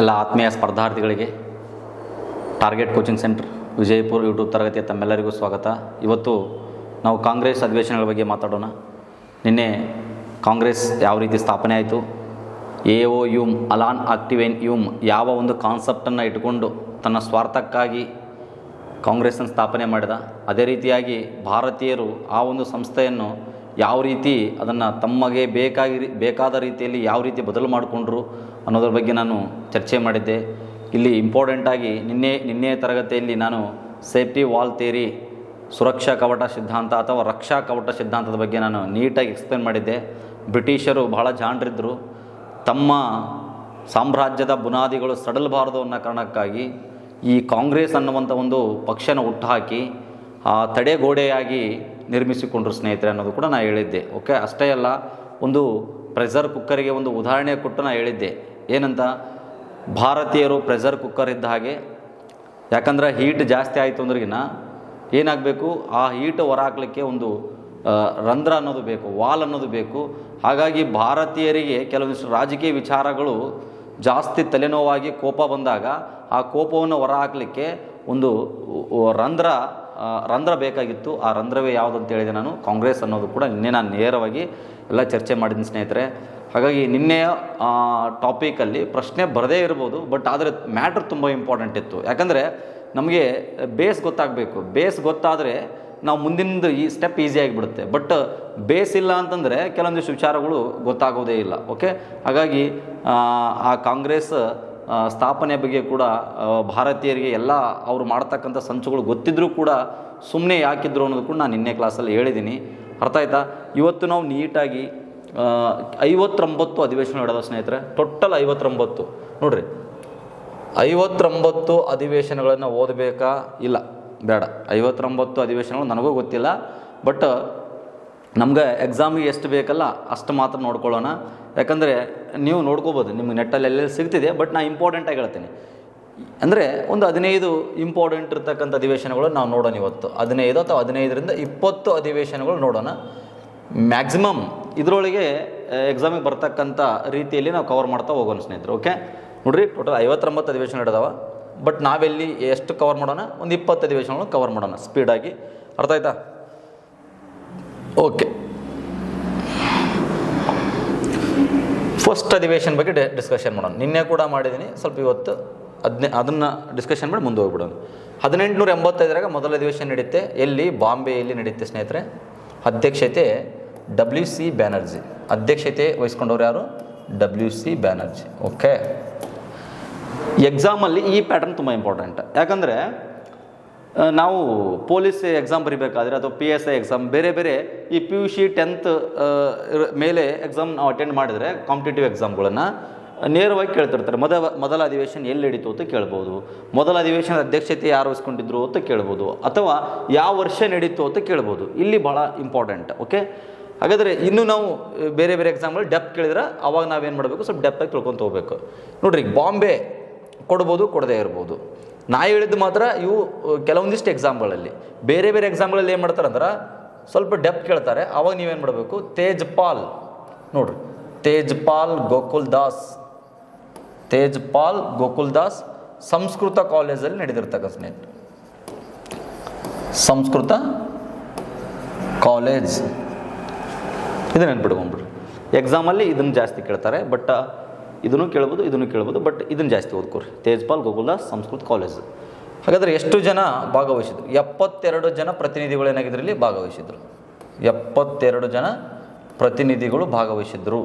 ಎಲ್ಲ ಆತ್ಮೀಯ ಸ್ಪರ್ಧಾರ್ಥಿಗಳಿಗೆ target coaching centre, Vijayapura YouTube ತರಗತಿಯ ತಮ್ಮೆಲ್ಲರಿಗೂ ಸ್ವಾಗತ. ಇವತ್ತು ನಾವು ಕಾಂಗ್ರೆಸ್ ಅಧಿವೇಶನಗಳ ಬಗ್ಗೆ ಮಾತಾಡೋಣ. ನಿನ್ನೆ ಕಾಂಗ್ರೆಸ್ ಯಾವ ರೀತಿ ಸ್ಥಾಪನೆ ಆಯಿತು? ಎ ಓ ಯುಮ್, ಅಲಾನ್ ಆಕ್ಟಿವೇನ್ ಯುಮ್ ಯಾವ ಒಂದು ಕಾನ್ಸೆಪ್ಟನ್ನು ಇಟ್ಕೊಂಡು ತನ್ನ ಸ್ವಾರ್ಥಕ್ಕಾಗಿ ಕಾಂಗ್ರೆಸ್ಸನ್ನು ಸ್ಥಾಪನೆ ಮಾಡಿದ? ಅದೇ ರೀತಿಯಾಗಿ ಭಾರತೀಯರು ಆ ಒಂದು ಸಂಸ್ಥೆಯನ್ನು ಯಾವ ರೀತಿ ಅದನ್ನು ತಮಗೆ ಬೇಕಾಗಿ ಬೇಕಾದ ರೀತಿಯಲ್ಲಿ ಯಾವ ರೀತಿ ಬದಲು ಮಾಡಿಕೊಂಡ್ರು? ಅನ್ನೋದ್ರ ಬಗ್ಗೆ ನಾನು ಚರ್ಚೆ ಮಾಡಿದ್ದೆ. ಇಲ್ಲಿ ಇಂಪಾರ್ಟೆಂಟಾಗಿ ನಿನ್ನೆ ನಿನ್ನೆ ತರಗತಿಯಲ್ಲಿ ನಾನು ಸೇಫ್ಟಿ ವಾಲ್ ಥೇರಿ ಸುರಕ್ಷಾ ಕವಟ ಸಿದ್ಧಾಂತ ಅಥವಾ ರಕ್ಷಾ ಕವಟ ಸಿದ್ಧಾಂತದ ಬಗ್ಗೆ ನಾನು ನೀಟಾಗಿ ಎಕ್ಸ್ಪ್ಲೇನ್ ಮಾಡಿದ್ದೆ. ಬ್ರಿಟಿಷರು ಬಹಳ ಜಾಣರಿದ್ದರು ತಮ್ಮ ಸಾಮ್ರಾಜ್ಯದ ಬುನಾದಿಗಳು ಸಡಲಬಾರದು ಅನ್ನೋ ಕಾರಣಕ್ಕಾಗಿ ಈ ಕಾಂಗ್ರೆಸ್ ಅನ್ನುವಂಥ ಒಂದು ಪಕ್ಷನ ಹುಟ್ಟುಹಾಕಿ, ಆ ತಡೆಗೋಡೆಯಾಗಿ ನಿರ್ಮಿಸಿಕೊಂಡ್ರು ಸ್ನೇಹಿತರೆ ಅನ್ನೋದು ಕೂಡ ನಾನು ಹೇಳಿದ್ದೆ. ಓಕೆ ಅಷ್ಟೇ ಅಲ್ಲ, ಒಂದು ಪ್ರೆಷರ್ ಕುಕ್ಕರಿಗೆ ಒಂದು ಉದಾಹರಣೆ ಕೊಟ್ಟು ನಾನು ಹೇಳಿದ್ದೆ. ಏನಂತ? ಭಾರತೀಯರು ಪ್ರೆಷರ್ ಕುಕ್ಕರ್ ಇದ್ದ ಹಾಗೆ. ಯಾಕಂದ್ರೆ ಹೀಟ್ ಜಾಸ್ತಿ ಆಯಿತು ಅಂದ್ರಗಿನ ಏನಾಗಬೇಕು? ಆ ಹೀಟ್ ಹೊರಹಾಕ್ಲಿಕ್ಕೆ ಒಂದು ರಂಧ್ರ ಅನ್ನೋದು ಬೇಕು, ವಾಲ್ ಅನ್ನೋದು ಬೇಕು. ಹಾಗಾಗಿ ಭಾರತೀಯರಿಗೆ ಕೆಲವೊಂದಿಷ್ಟು ರಾಜಕೀಯ ವಿಚಾರಗಳು ಜಾಸ್ತಿ ತಲೆನೋವಾಗಿ ಕೋಪ ಬಂದಾಗ ಆ ಕೋಪವನ್ನು ಹೊರಹಾಕಲಿಕ್ಕೆ ಒಂದು ರಂಧ್ರ ರಂಧ್ರ ಬೇಕಾಗಿತ್ತು. ಆ ರಂಧ್ರವೇ ಯಾವುದು ಅಂತ ಹೇಳಿದೆ ನಾನು. ಕಾಂಗ್ರೆಸ್ ಅನ್ನೋದು ಕೂಡ ನಿನ್ನೆ ನಾನು ನೇರವಾಗಿ ಎಲ್ಲ ಚರ್ಚೆ ಮಾಡಿದ್ದೀನಿ ಸ್ನೇಹಿತರೆ. ಹಾಗಾಗಿ ನಿನ್ನೆಯ ಟಾಪಿಕಲ್ಲಿ ಪ್ರಶ್ನೆ ಬರದೇ ಇರ್ಬೋದು ಬಟ್ ಆದರೆ ಮ್ಯಾಟ್ರ್ ತುಂಬ ಇಂಪಾರ್ಟೆಂಟ್ ಇತ್ತು. ಯಾಕಂದರೆ ನಮಗೆ ಬೇಸ್ ಗೊತ್ತಾಗಬೇಕು. ಬೇಸ್ ಗೊತ್ತಾದರೆ ನಾವು ಮುಂದಿನದು ಈ ಸ್ಟೆಪ್ ಆಗಿಬಿಡುತ್ತೆ. ಬಟ್ ಬೇಸ್ ಇಲ್ಲ ಅಂತಂದರೆ ಕೆಲವೊಂದಿಷ್ಟು ವಿಚಾರಗಳು ಗೊತ್ತಾಗೋದೇ ಇಲ್ಲ. ಓಕೆ ಹಾಗಾಗಿ ಆ, ಕಾಂಗ್ರೆಸ್ ಸ್ಥಾಪನೆ ಬಗ್ಗೆ ಕೂಡ ಭಾರತೀಯರಿಗೆ ಎಲ್ಲ ಅವರು ಮಾಡ್ತಕ್ಕಂಥ ಸಂಚುಗಳು ಗೊತ್ತಿದ್ರೂ ಕೂಡ ಸುಮ್ಮನೆ ಯಾಕಿದ್ರು ಅನ್ನೋದು ಕೂಡ ನಾನು ನಿನ್ನೆ ಕ್ಲಾಸಲ್ಲಿ ಹೇಳಿದ್ದೀನಿ ಅರ್ಥ ಆಯ್ತಾ? ಇವತ್ತು ನಾವು ನೀಟಾಗಿ ಐವತ್ತೊಂಬತ್ತು ಅಧಿವೇಶನ ನಡೆದ ಸ್ನೇಹಿತರೆ, ಟೋಟಲ್ ಐವತ್ತೊಂಬತ್ತು. ನೋಡ್ರಿ, ಐವತ್ತೊಂಬತ್ತು ಅಧಿವೇಶನಗಳನ್ನು ಓದಬೇಕಾ? ಇಲ್ಲ, ಬೇಡ. ಐವತ್ತೊಂಬತ್ತು ಅಧಿವೇಶನಗಳು ನನಗೂ ಗೊತ್ತಿಲ್ಲ, ಬಟ್ ನಮ್ಗೆ ಎಕ್ಸಾಮಿಗೆ ಎಷ್ಟು ಬೇಕಲ್ಲ ಅಷ್ಟು ಮಾತ್ರ ನೋಡ್ಕೊಳ್ಳೋಣ. ಯಾಕಂದರೆ ನೀವು ನೋಡ್ಕೋಬೋದು, ನಿಮ್ಗೆ ನೆಟ್ಟಲ್ಲಿ ಎಲ್ಲೆಲ್ಲಿ ಸಿಗ್ತಿದೆ, ಬಟ್ ನಾನು ಇಂಪಾರ್ಟೆಂಟಾಗಿ ಹೇಳ್ತೀನಿ. ಅಂದರೆ ಒಂದು ಹದಿನೈದು ಇಂಪಾರ್ಟೆಂಟ್ ಇರ್ತಕ್ಕಂಥ ಅಧಿವೇಶನಗಳು ನಾವು ನೋಡೋಣ ಇವತ್ತು. ಹದಿನೈದು ಅಥವಾ ಹದಿನೈದರಿಂದ ಇಪ್ಪತ್ತು ಅಧಿವೇಶನಗಳು ನೋಡೋಣ. ಮ್ಯಾಕ್ಸಿಮಮ್ ಇದರೊಳಗೆ ಎಕ್ಸಾಮಿಗೆ ಬರ್ತಕ್ಕಂಥ ರೀತಿಯಲ್ಲಿ ನಾವು ಕವರ್ ಮಾಡ್ತಾ ಹೋಗೋಣ ಸ್ನೇಹಿತರು ಓಕೆ ನೋಡ್ರಿ ಟೋಟಲ್ ಐವತ್ತೊಂಬತ್ತು ಅಧಿವೇಶನ ನಡೆದವ ಬಟ್ ನಾವೆಲ್ಲಿ ಎಷ್ಟು ಕವರ್ ಮಾಡೋಣ? ಒಂದು ಇಪ್ಪತ್ತು ಅಧಿವೇಶನಗಳು ಕವರ್ ಮಾಡೋಣ ಸ್ಪೀಡಾಗಿ ಅರ್ಥ ಆಯ್ತಾ? ಓಕೆ ಫಸ್ಟ್ ಅಧಿವೇಶನ ಬಗ್ಗೆ ಡಿ ಡಿಸ್ಕಷನ್ ಮಾಡೋಣ. ನಿನ್ನೆ ಕೂಡ ಮಾಡಿದ್ದೀನಿ ಸ್ವಲ್ಪ ಇವತ್ತು ಅದನ್ನೇ ಅದನ್ನು ಡಿಸ್ಕಷನ್ ಮಾಡಿ ಮುಂದೆ ಹೋಗ್ಬಿಡೋಣ. ಹದಿನೆಂಟುನೂರ ಎಂಬತ್ತೈದರಾಗ ಮೊದಲ ಅಧಿವೇಶನ ನಡೀತೆ. ಎಲ್ಲಿ? ಬಾಂಬೆಯಲ್ಲಿ ನಡೀತೆ ಸ್ನೇಹಿತರೆ. ಅಧ್ಯಕ್ಷತೆ ಡಬ್ಲ್ಯೂ ಸಿ ಬ್ಯಾನರ್ಜಿ ಅಧ್ಯಕ್ಷತೆ ವಹಿಸ್ಕೊಂಡವ್ರು ಯಾರು? ಡಬ್ಲ್ಯೂ ಸಿ ಬ್ಯಾನರ್ಜಿ ಓಕೆ ಎಕ್ಸಾಮಲ್ಲಿ ಈ ಪ್ಯಾಟರ್ನ್ ತುಂಬ ಇಂಪಾರ್ಟೆಂಟ್ ಯಾಕಂದರೆ ನಾವು ಪೊಲೀಸ್ ಎಕ್ಸಾಮ್ ಬರಿಬೇಕಾದ್ರೆ ಅಥವಾ ಪಿ ಎಸ್ ಐ ಎಕ್ಸಾಮ್ ಬೇರೆ ಬೇರೆ ಈ ಪಿ ಯು ಸಿ ಟೆಂತ್ ಮೇಲೆ ಎಕ್ಸಾಮ್ ನಾವು ಅಟೆಂಡ್ ಮಾಡಿದರೆ ಕಾಂಪಿಟೇಟಿವ್ ಎಕ್ಸಾಮ್ಗಳನ್ನು ನೇರವಾಗಿ ಕೇಳ್ತಿರ್ತಾರೆ. ಮೊದ, ಮೊದಲ ಅಧಿವೇಶನ ಎಲ್ಲಿ ನಡೀತು ಅಂತ ಕೇಳ್ಬೋದು. ಮೊದಲ ಅಧಿವೇಶನದ ಅಧ್ಯಕ್ಷತೆ ಯಾರು ವಹಿಸ್ಕೊಂಡಿದ್ರು ಅಂತ ಕೇಳ್ಬೋದು. ಅಥವಾ ಯಾವ ವರ್ಷ ನಡೀತು ಅಂತ ಕೇಳ್ಬೋದು. ಇಲ್ಲಿ ಭಾಳ ಇಂಪಾರ್ಟೆಂಟ್ ಓಕೆ ಹಾಗಾದರೆ ಇನ್ನೂ ನಾವು ಬೇರೆ ಬೇರೆ ಎಕ್ಸಾಮ್ಗಳು ಡೆಪ್ ಕೇಳಿದ್ರೆ ಅವಾಗ ನಾವೇನು ಮಾಡಬೇಕು? ಸ್ವಲ್ಪ ಡೆಪ್ಪಾಗಿ ತಿಳ್ಕೊತ ಹೋಗ್ಬೇಕು. ನೋಡ್ರಿ ಬಾಂಬೆ ಕೊಡ್ಬೋದು, ಕೊಡದೇ ಇರ್ಬೋದು. ನಾ ಹೇಳಿದ್ದು ಮಾತ್ರ ಇವು ಕೆಲವೊಂದಿಷ್ಟು ಎಕ್ಸಾಮ್ಗಳಲ್ಲಿ ಬೇರೆ ಬೇರೆ ಎಕ್ಸಾಮ್ಗಳಲ್ಲಿ ಏನು ಮಾಡ್ತಾರೆ ಅಂದ್ರೆ ಸ್ವಲ್ಪ ಡೆಪ್ ಕೇಳ್ತಾರೆ. ಅವಾಗ ನೀವೇನು ಮಾಡಬೇಕು? ತೇಜ್ಪಾಲ್ ನೋಡ್ರಿ. ತೇಜ್ಪಾಲ್ ಗೋಕುಲ್ ದಾಸ್ ತೇಜ್ಪಾಲ್ ಗೋಕುಲ್ ದಾಸ್ ಸಂಸ್ಕೃತ ಕಾಲೇಜಲ್ಲಿ ನಡೆದಿರ್ತಕ್ಕ ಸ್ನೇಹಿತರು ಸಂಸ್ಕೃತ ಕಾಲೇಜ್ ಇದು ನೆನ್ಪಿಟ್ಕೊಂಡ್ಬಿಡ್ರಿ ಎಕ್ಸಾಮಲ್ಲಿ ಇದನ್ನು ಜಾಸ್ತಿ ಕೇಳ್ತಾರೆ ಬಟ್ ಇದನ್ನು ಕೇಳ್ಬೋದು ಇದನ್ನು ಕೇಳ್ಬೋದು ಬಟ್ ಇದನ್ನು ಜಾಸ್ತಿ ಓದ್ಕೊರಿ. ತೇಜ್ಪಾಲ್ ಗೋಕುಲ್ದಾಸ್ ಸಂಸ್ಕೃತ ಕಾಲೇಜ್ ಹಾಗಾದರೆ ಎಷ್ಟು ಜನ ಭಾಗವಹಿಸಿದ್ರು? ಎಪ್ಪತ್ತೆರಡು ಜನ ಪ್ರತಿನಿಧಿಗಳು ಏನಾಗಿದ್ರು ಇಲ್ಲಿ ಭಾಗವಹಿಸಿದ್ರು. ಎಪ್ಪತ್ತೆರಡು ಜನ ಪ್ರತಿನಿಧಿಗಳು ಭಾಗವಹಿಸಿದ್ರು.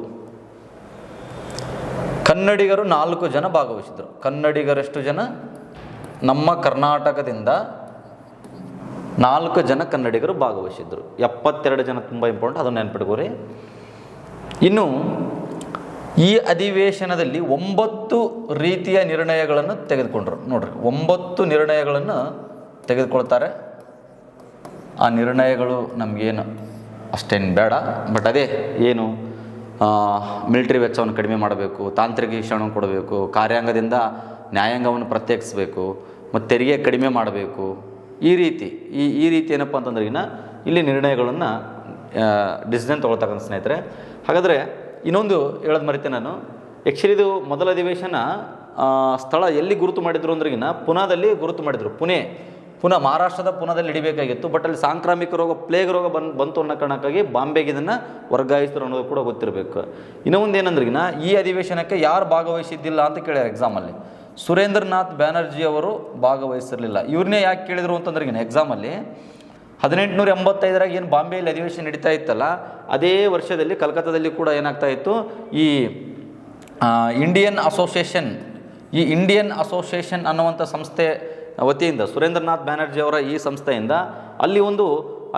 ಕನ್ನಡಿಗರು ನಾಲ್ಕು ಜನ ಭಾಗವಹಿಸಿದರು. ಕನ್ನಡಿಗರೆಷ್ಟು ಜನ? ನಮ್ಮ ಕರ್ನಾಟಕದಿಂದ ನಾಲ್ಕು ಜನ ಕನ್ನಡಿಗರು ಭಾಗವಹಿಸಿದ್ರು ಎಪ್ಪತ್ತೆರಡು ಜನ ತುಂಬ ಇಂಪಾರ್ಟೆಂಟ್ ಅದನ್ನು ನೆನ್ಪಿಟ್ಕೋರಿ ಇನ್ನು ಈ ಅಧಿವೇಶನದಲ್ಲಿ ಒಂಬತ್ತು ರೀತಿಯ ನಿರ್ಣಯಗಳನ್ನು ತೆಗೆದುಕೊಂಡ್ರು. ನೋಡ್ರಿ, ಒಂಬತ್ತು ನಿರ್ಣಯಗಳನ್ನು ತೆಗೆದುಕೊಳ್ತಾರೆ. ಆ ನಿರ್ಣಯಗಳು ನಮಗೇನು ಅಷ್ಟೇನು ಬೇಡ, ಬಟ್ ಅದೇ ಏನು ಮಿಲಿಟರಿ ವೆಚ್ಚವನ್ನು ಕಡಿಮೆ ಮಾಡಬೇಕು, ತಾಂತ್ರಿಕ ಶಿಕ್ಷಣ ಕೊಡಬೇಕು, ಕಾರ್ಯಾಂಗದಿಂದ ನ್ಯಾಯಾಂಗವನ್ನು ಪ್ರತ್ಯೇಕಿಸಬೇಕು, ಮತ್ತು ತೆರಿಗೆ ಕಡಿಮೆ ಮಾಡಬೇಕು ಈ ರೀತಿ, ಈ ಈ ರೀತಿ ಏನಪ್ಪ ಅಂತಂದ್ರಿಗಿನ ಇಲ್ಲಿ ನಿರ್ಣಯಗಳನ್ನು ಡಿಸಿಷನ್ ತೊಗೊಳ್ತಕ್ಕಂಥ ಸ್ನೇಹಿತರೆ. ಹಾಗಾದರೆ ಇನ್ನೊಂದು ಹೇಳೋದು ಮರಿತೆ ನಾನು. ಆ್ಯಕ್ಚುಲಿ ಇದು ಮೊದಲ ಅಧಿವೇಶನ ಸ್ಥಳ ಎಲ್ಲಿ ಗುರುತು ಮಾಡಿದ್ರು ಅಂದ್ರಿಗಿನ ಪುನಾದಲ್ಲಿ ಗುರುತು ಮಾಡಿದರು. ಪುಣೆ. ಪುನಃ ಮಹಾರಾಷ್ಟ್ರದ ಪುನಾದಲ್ಲಿ ಹಿಡಿಬೇಕಾಗಿತ್ತು. ಬಟ್ ಅಲ್ಲಿ ಸಾಂಕ್ರಾಮಿಕ ರೋಗ ಪ್ಲೇಗ್ ರೋಗ ಬಂದು, ಬಂತು ಅನ್ನೋ ಕಾರಣಕ್ಕಾಗಿ ಬಾಂಬೆಗೆ ಇದನ್ನು ವರ್ಗಾಯಿಸಿದ್ರು ಅನ್ನೋದು ಕೂಡ ಗೊತ್ತಿರಬೇಕು. ಇನ್ನೂ ಒಂದು ಏನಂದ್ರಿಗಿನ ಈ ಅಧಿವೇಶನಕ್ಕೆ ಯಾರು ಭಾಗವಹಿಸಿದ್ದಿಲ್ಲ ಅಂತ ಕೇಳ್ಯಾರ ಎಕ್ಸಾಮಲ್ಲಿ ಸುರೇಂದ್ರನಾಥ್ ಬ್ಯಾನರ್ಜಿ ಅವರು ಭಾಗವಹಿಸಿರಲಿಲ್ಲ. ಇವ್ರನ್ನೇ ಯಾಕೆ ಕೇಳಿದ್ರು ಏನು ಎಕ್ಸಾಮಲ್ಲಿ ಹದಿನೆಂಟುನೂರ ಎಂಬತ್ತೈದರಾಗ ಏನು ಬಾಂಬೆಯಲ್ಲಿ ಅಧಿವೇಶನ ನಡೀತಾ ಇತ್ತಲ್ಲ, ಅದೇ ವರ್ಷದಲ್ಲಿ ಕಲ್ಕತ್ತಾದಲ್ಲಿ ಕೂಡ ಏನಾಗ್ತಾ ಇತ್ತು, ಈ ಇಂಡಿಯನ್ ಅಸೋಸಿಯೇಷನ್ ಈ ಇಂಡಿಯನ್ ಅಸೋಸಿಯೇಷನ್ ಅನ್ನುವಂಥ ಸಂಸ್ಥೆ ವತಿಯಿಂದ ಸುರೇಂದ್ರನಾಥ್ ಬ್ಯಾನರ್ಜಿ ಅವರ ಈ ಸಂಸ್ಥೆಯಿಂದ ಅಲ್ಲಿ ಒಂದು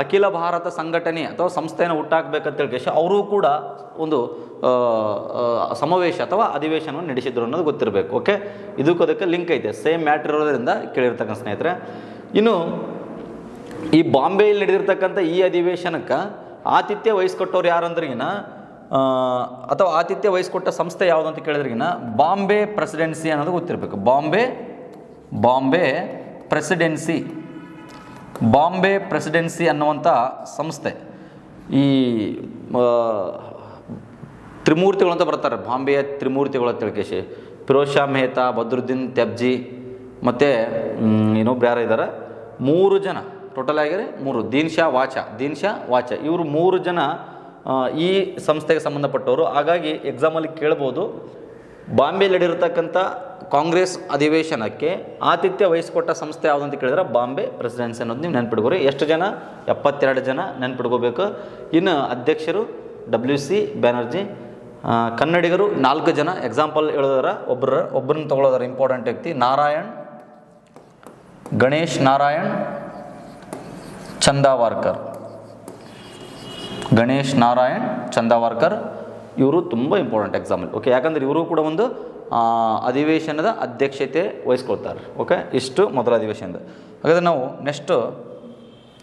ಅಖಿಲ ಭಾರತ ಸಂಘಟನೆ ಅಥವಾ ಸಂಸ್ಥೆಯನ್ನು ಹುಟ್ಟಾಕಬೇಕಂತೇಳಿ ಅವರೂ ಕೂಡ ಒಂದು ಸಮಾವೇಶ ಅಥವಾ ಅಧಿವೇಶನವನ್ನು ನಡೆಸಿದ್ರು ಅನ್ನೋದು ಗೊತ್ತಿರಬೇಕು, ಓಕೆ? ಇದಕ್ಕೂ ಅದಕ್ಕೆ ಲಿಂಕ್ ಐತೆ, ಸೇಮ್ ಮ್ಯಾಟ್ರ್ ಇರೋದ್ರಿಂದ ಕೇಳಿರ್ತಕ್ಕಂಥ ಸ್ನೇಹಿತರೆ. ಇನ್ನು ಈ ಬಾಂಬೆಯಲ್ಲಿ ನಡೆದಿರ್ತಕ್ಕಂಥ ಈ ಅಧಿವೇಶನಕ್ಕೆ ಆತಿಥ್ಯ ವಹಿಸ್ಕೊಟ್ಟವ್ರು ಯಾರಂದ್ರಿಗಿನ ಅಥವಾ ಆತಿಥ್ಯ ವಹಿಸ್ಕೊಟ್ಟ ಸಂಸ್ಥೆ ಯಾವುದು ಅಂತ ಕೇಳಿದ್ರಿಗಿನ, ಬಾಂಬೆ ಪ್ರೆಸಿಡೆನ್ಸಿ ಅನ್ನೋದು ಗೊತ್ತಿರಬೇಕು. Bombay Bombay presidency. Bombay presidency ಅನ್ನುವಂಥ ಸಂಸ್ಥೆ. ಈ ತ್ರಿಮೂರ್ತಿಗಳು ಅಂತ ಬರ್ತಾರೆ. ಬಾಂಬೆಯ ತ್ರಿಮೂರ್ತಿಗಳು ಅಂತ ತಿಳ್ಕೇಶಿ. ಫಿರೋಜ್ ಶಾ ಮೆಹ್ತಾ, ಬದ್ರುದ್ದೀನ್ ತೆಬ್ಜಿ, ಮತ್ತು ಇನ್ನೊಬ್ರು ಯಾರು ಇದ್ದಾರೆ ಮೂರು ಜನ. ಟೋಟಲ್ ಆಗಿರಿ ಮೂರು. ದೀನ್ ಶಾ, ವಾಚ. ದೀನ್ ಶಾ, ವಾಚ. ಇವರು ಮೂರು ಜನ ಈ ಸಂಸ್ಥೆಗೆ ಸಂಬಂಧಪಟ್ಟವರು. ಹಾಗಾಗಿ ಎಕ್ಸಾಮಲ್ಲಿ ಕೇಳ್ಬೋದು. ಬಾಂಬೆಯಲ್ಲಿ ನಡೆದಿರ್ತಕ್ಕಂಥ ಕಾಂಗ್ರೆಸ್ ಅಧಿವೇಶನಕ್ಕೆ ಆತಿಥ್ಯ ವಹಿಸಿಕೊಟ್ಟ ಸಂಸ್ಥೆ ಯಾವುದು ಅಂತ ಕೇಳಿದ್ರೆ ಬಾಂಬೆ ಪ್ರೆಸಿಡೆನ್ಸಿ ಅನ್ನೋದು ನೀವು ನೆನ್ಪಿಡ್ಕೋರಿ ಎಷ್ಟು ಜನ? ಎಪ್ಪತ್ತೆರಡು ಜನ ನೆನ್ಪಿಡ್ಕೋಬೇಕು ಇನ್ನು ಅಧ್ಯಕ್ಷರು ಡಬ್ಲ್ಯೂ ಸಿ ಬ್ಯಾನರ್ಜಿ. ಕನ್ನಡಿಗರು ನಾಲ್ಕು ಜನ. ಎಕ್ಸಾಂಪಲ್ ಹೇಳೋದಾರ ಒಬ್ಬರ ಒಬ್ಬರನ್ನ ತೊಗೊಳೋದಾರ ಇಂಪಾರ್ಟೆಂಟ್ ವ್ಯಕ್ತಿ ನಾರಾಯಣ್, ಗಣೇಶ್ ನಾರಾಯಣ್, ಚಂದಾವಾರ್ಕರ್. ಗಣೇಶ್ ನಾರಾಯಣ್, ಚಂದಾವಾರ್ಕರ್. ಇವರು ತುಂಬ ಇಂಪಾರ್ಟೆಂಟ್ ಎಕ್ಸಾಮಲ್ಲಿ ಓಕೆ ಯಾಕಂದರೆ ಇವರು ಕೂಡ ಒಂದು ಅಧಿವೇಶನದ ಅಧ್ಯಕ್ಷತೆ ವಹಿಸ್ಕೊಳ್ತಾರೆ. ಓಕೆ ಇಷ್ಟು ಮೊದಲ ಅಧಿವೇಶನದ. ಹಾಗಾದರೆ ನಾವು ನೆಕ್ಸ್ಟು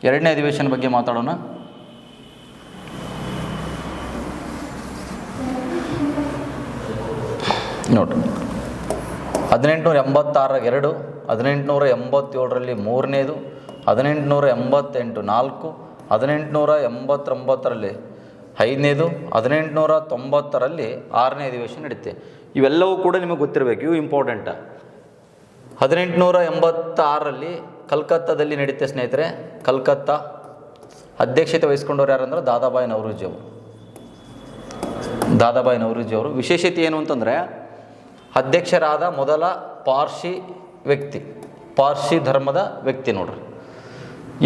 ಎರಡನೇ ಅಧಿವೇಶನ ಬಗ್ಗೆ ಮಾತಾಡೋಣ. ನೋಡಿ. ಹದಿನೆಂಟುನೂರ ಎಂಬತ್ತಾರ ಎರಡು ಹದಿನೆಂಟುನೂರ ಎಂಬತ್ತೇಳರಲ್ಲಿ ಮೂರನೇದು, ಹದಿನೆಂಟುನೂರ ಎಂಬತ್ತೆಂಟು ನಾಲ್ಕು, ಹದಿನೆಂಟುನೂರ ಎಂಬತ್ತೊಂಬತ್ತರಲ್ಲಿ ಐದನೇದು ಹದಿನೆಂಟುನೂರ ತೊಂಬತ್ತರಲ್ಲಿ ಆರನೇ ಅಧಿವೇಶನ ನಡೀತೆ. ಇವೆಲ್ಲವೂ ಕೂಡ ನಿಮಗೆ ಗೊತ್ತಿರಬೇಕು, ಇವು ಇಂಪಾರ್ಟೆಂಟ ಹದಿನೆಂಟುನೂರ ಎಂಬತ್ತಾರರಲ್ಲಿ ಕಲ್ಕತ್ತಾದಲ್ಲಿ ನಡೀತೆ ಸ್ನೇಹಿತರೆ, ಕಲ್ಕತ್ತಾ ಅಧ್ಯಕ್ಷತೆ ವಹಿಸ್ಕೊಂಡವ್ರು ಯಾರಂದ್ರೆ ದಾದಾಬಾಯಿ ನವರೋಜಿ ಅವರು. ದಾದಾಬಾಯಿ ನವರೋಜಿ ಅವರು. ವಿಶೇಷತೆ ಏನು ಅಂತಂದರೆ, ಅಧ್ಯಕ್ಷರಾದ ಮೊದಲ ಪಾರ್ಸಿ ವ್ಯಕ್ತಿ, ಪಾರ್ಸಿ ಧರ್ಮದ ವ್ಯಕ್ತಿ ನೋಡ್ರಿ.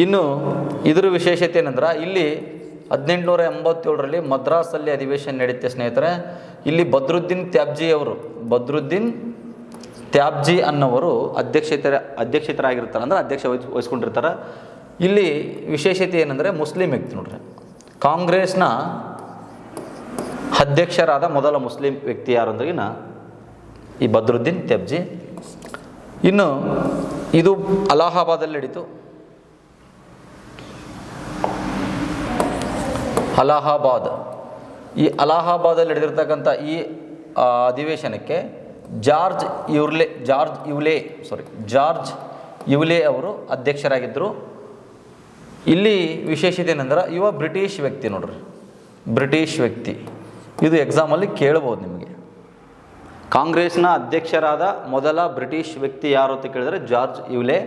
ಇನ್ನು ಇದರ ವಿಶೇಷತೆ ಏನಂದ್ರೆ, ಇಲ್ಲಿ ಹದಿನೆಂಟುನೂರ ಎಂಬತ್ತೇಳರಲ್ಲಿ ಮದ್ರಾಸಲ್ಲಿ ಅಧಿವೇಶನ ನಡೆಯುತ್ತೆ ಸ್ನೇಹಿತರೆ. ಇಲ್ಲಿ ಬದ್ರುದ್ದೀನ್ ತ್ಯಾಬ್ಜಿ ಅವರು ಬದ್ರುದ್ದೀನ್ ತ್ಯಾಬ್ಜಿ ಅನ್ನೋರು ಅಧ್ಯಕ್ಷತೆ, ಅಧ್ಯಕ್ಷತರಾಗಿರ್ತಾರೆ, ಅಂದ್ರೆ ಅಧ್ಯಕ್ಷ ವಹಿಸ್, ವಹಿಸ್ಕೊಂಡಿರ್ತಾರೆ. ಇಲ್ಲಿ ವಿಶೇಷತೆ ಏನಂದರೆ ಮುಸ್ಲಿಂ ವ್ಯಕ್ತಿ ನೋಡ್ರಿ. ಕಾಂಗ್ರೆಸ್ನ ಅಧ್ಯಕ್ಷರಾದ ಮೊದಲ ಮುಸ್ಲಿಂ ವ್ಯಕ್ತಿ ಯಾರು ಅಂದ್ರಿಗಿನ ಈ ಬದ್ರುದ್ದೀನ್ ತ್ಯಾಬ್ಜಿ ಇನ್ನು ಇದು ಅಲಹಾಬಾದಲ್ಲಿ ನಡೀತು. ಅಲಹಾಬಾದ್. ಈ ಅಲಹಾಬಾದಲ್ಲಿ ನಡೆದಿರ್ತಕ್ಕಂಥ ಈ ಅಧಿವೇಶನಕ್ಕೆ George Yule, George Yule sorry George Yule ಅವರು ಅಧ್ಯಕ್ಷರಾಗಿದ್ದರು. ಇಲ್ಲಿ ವಿಶೇಷತೆ ಏನಂದ್ರೆ ಇವ ಬ್ರಿಟಿಷ್ ವ್ಯಕ್ತಿ ನೋಡ್ರಿ. ಬ್ರಿಟಿಷ್ ವ್ಯಕ್ತಿ. ಇದು ಎಕ್ಸಾಮಲ್ಲಿ ಕೇಳ್ಬೋದು ನಿಮಗೆ. ಕಾಂಗ್ರೆಸ್ನ ಅಧ್ಯಕ್ಷರಾದ ಮೊದಲ ಬ್ರಿಟಿಷ್ ವ್ಯಕ್ತಿ ಯಾರು ಅಂತ ಕೇಳಿದ್ರೆ ಜಾರ್ಜ್ ಯುಲೆ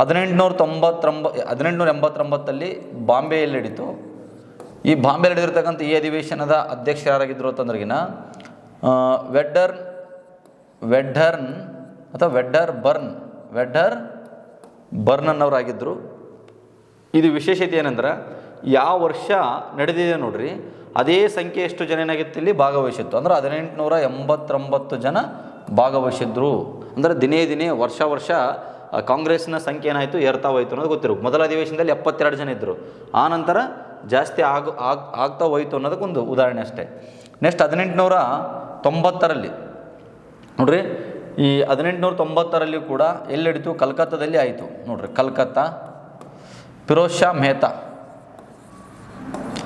ಹದಿನೆಂಟುನೂರ ತೊಂಬತ್ತೊಂಬ, ಹದಿನೆಂಟುನೂರ ಎಂಬತ್ತೊಂಬತ್ತಲ್ಲಿ ಬಾಂಬೆಯಲ್ಲಿ ನಡೀತು. ಈ ಬಾಂಬೆ ನಡೆದಿರ್ತಕ್ಕಂಥ ಈ ಅಧಿವೇಶನದ ಅಧ್ಯಕ್ಷರಾಗಿದ್ದರು ಅಂತಂದ್ರಗಿನ ವೆಡ್ಡರ್ನ್ ವೆಡ್ಡರ್, ವೆಡ್ಡರ್ನ್ ಅಥವಾ ವೆಡ್ಡರ್ ಬರ್ನ್ ವೆಡ್ಡರ್ ಬರ್ನ್ ಅನ್ನೋರಾಗಿದ್ದರು ಇದು ವಿಶೇಷತೆ ಏನಂದ್ರೆ, ಯಾವ ವರ್ಷ ನಡೆದಿದೆ ನೋಡ್ರಿ, ಅದೇ ಸಂಖ್ಯೆ ಎಷ್ಟು ಜನ ಏನಾಗಿತ್ತು ಇಲ್ಲಿ ಭಾಗವಹಿಸಿತ್ತು? ಅಂದ್ರೆ ಹದಿನೆಂಟುನೂರ ಎಂಬತ್ತೊಂಬತ್ತು ಜನ ಭಾಗವಹಿಸಿದ್ರು. ಅಂದರೆ ದಿನೇ ದಿನೇ, ವರ್ಷ ವರ್ಷ ಕಾಂಗ್ರೆಸ್ನ ಸಂಖ್ಯೆ ಏನಾಯಿತು ಏರ್ತಾ ಹೋಯಿತು ಅನ್ನೋದು ಗೊತ್ತಿರು ಮೊದಲ ಅಧಿವೇಶನದಲ್ಲಿ ಎಪ್ಪತ್ತೆರಡು ಜನ ಇದ್ದರು ಆ ನಂತರ ಜಾಸ್ತಿ ಆಗ, ಆಗ್, ಆಗ್ತಾ ಹೋಯಿತು ಅನ್ನೋದಕ್ಕೊಂದು ಉದಾಹರಣೆ ಅಷ್ಟೇ. ನೆಕ್ಸ್ಟ್ ಹದಿನೆಂಟುನೂರ ತೊಂಬತ್ತರಲ್ಲಿ, ನೋಡ್ರಿ, ಈ ಹದಿನೆಂಟುನೂರ ತೊಂಬತ್ತರಲ್ಲಿ ಕೂಡ ಎಲ್ಲಿ ನಡೀತು ಕಲ್ಕತ್ತಾದಲ್ಲಿ ಆಯಿತು. ನೋಡ್ರಿ, ಕಲ್ಕತ್ತಾ, ಫಿರೋಜ್ ಶಾ ಮೆಹ್ತಾ.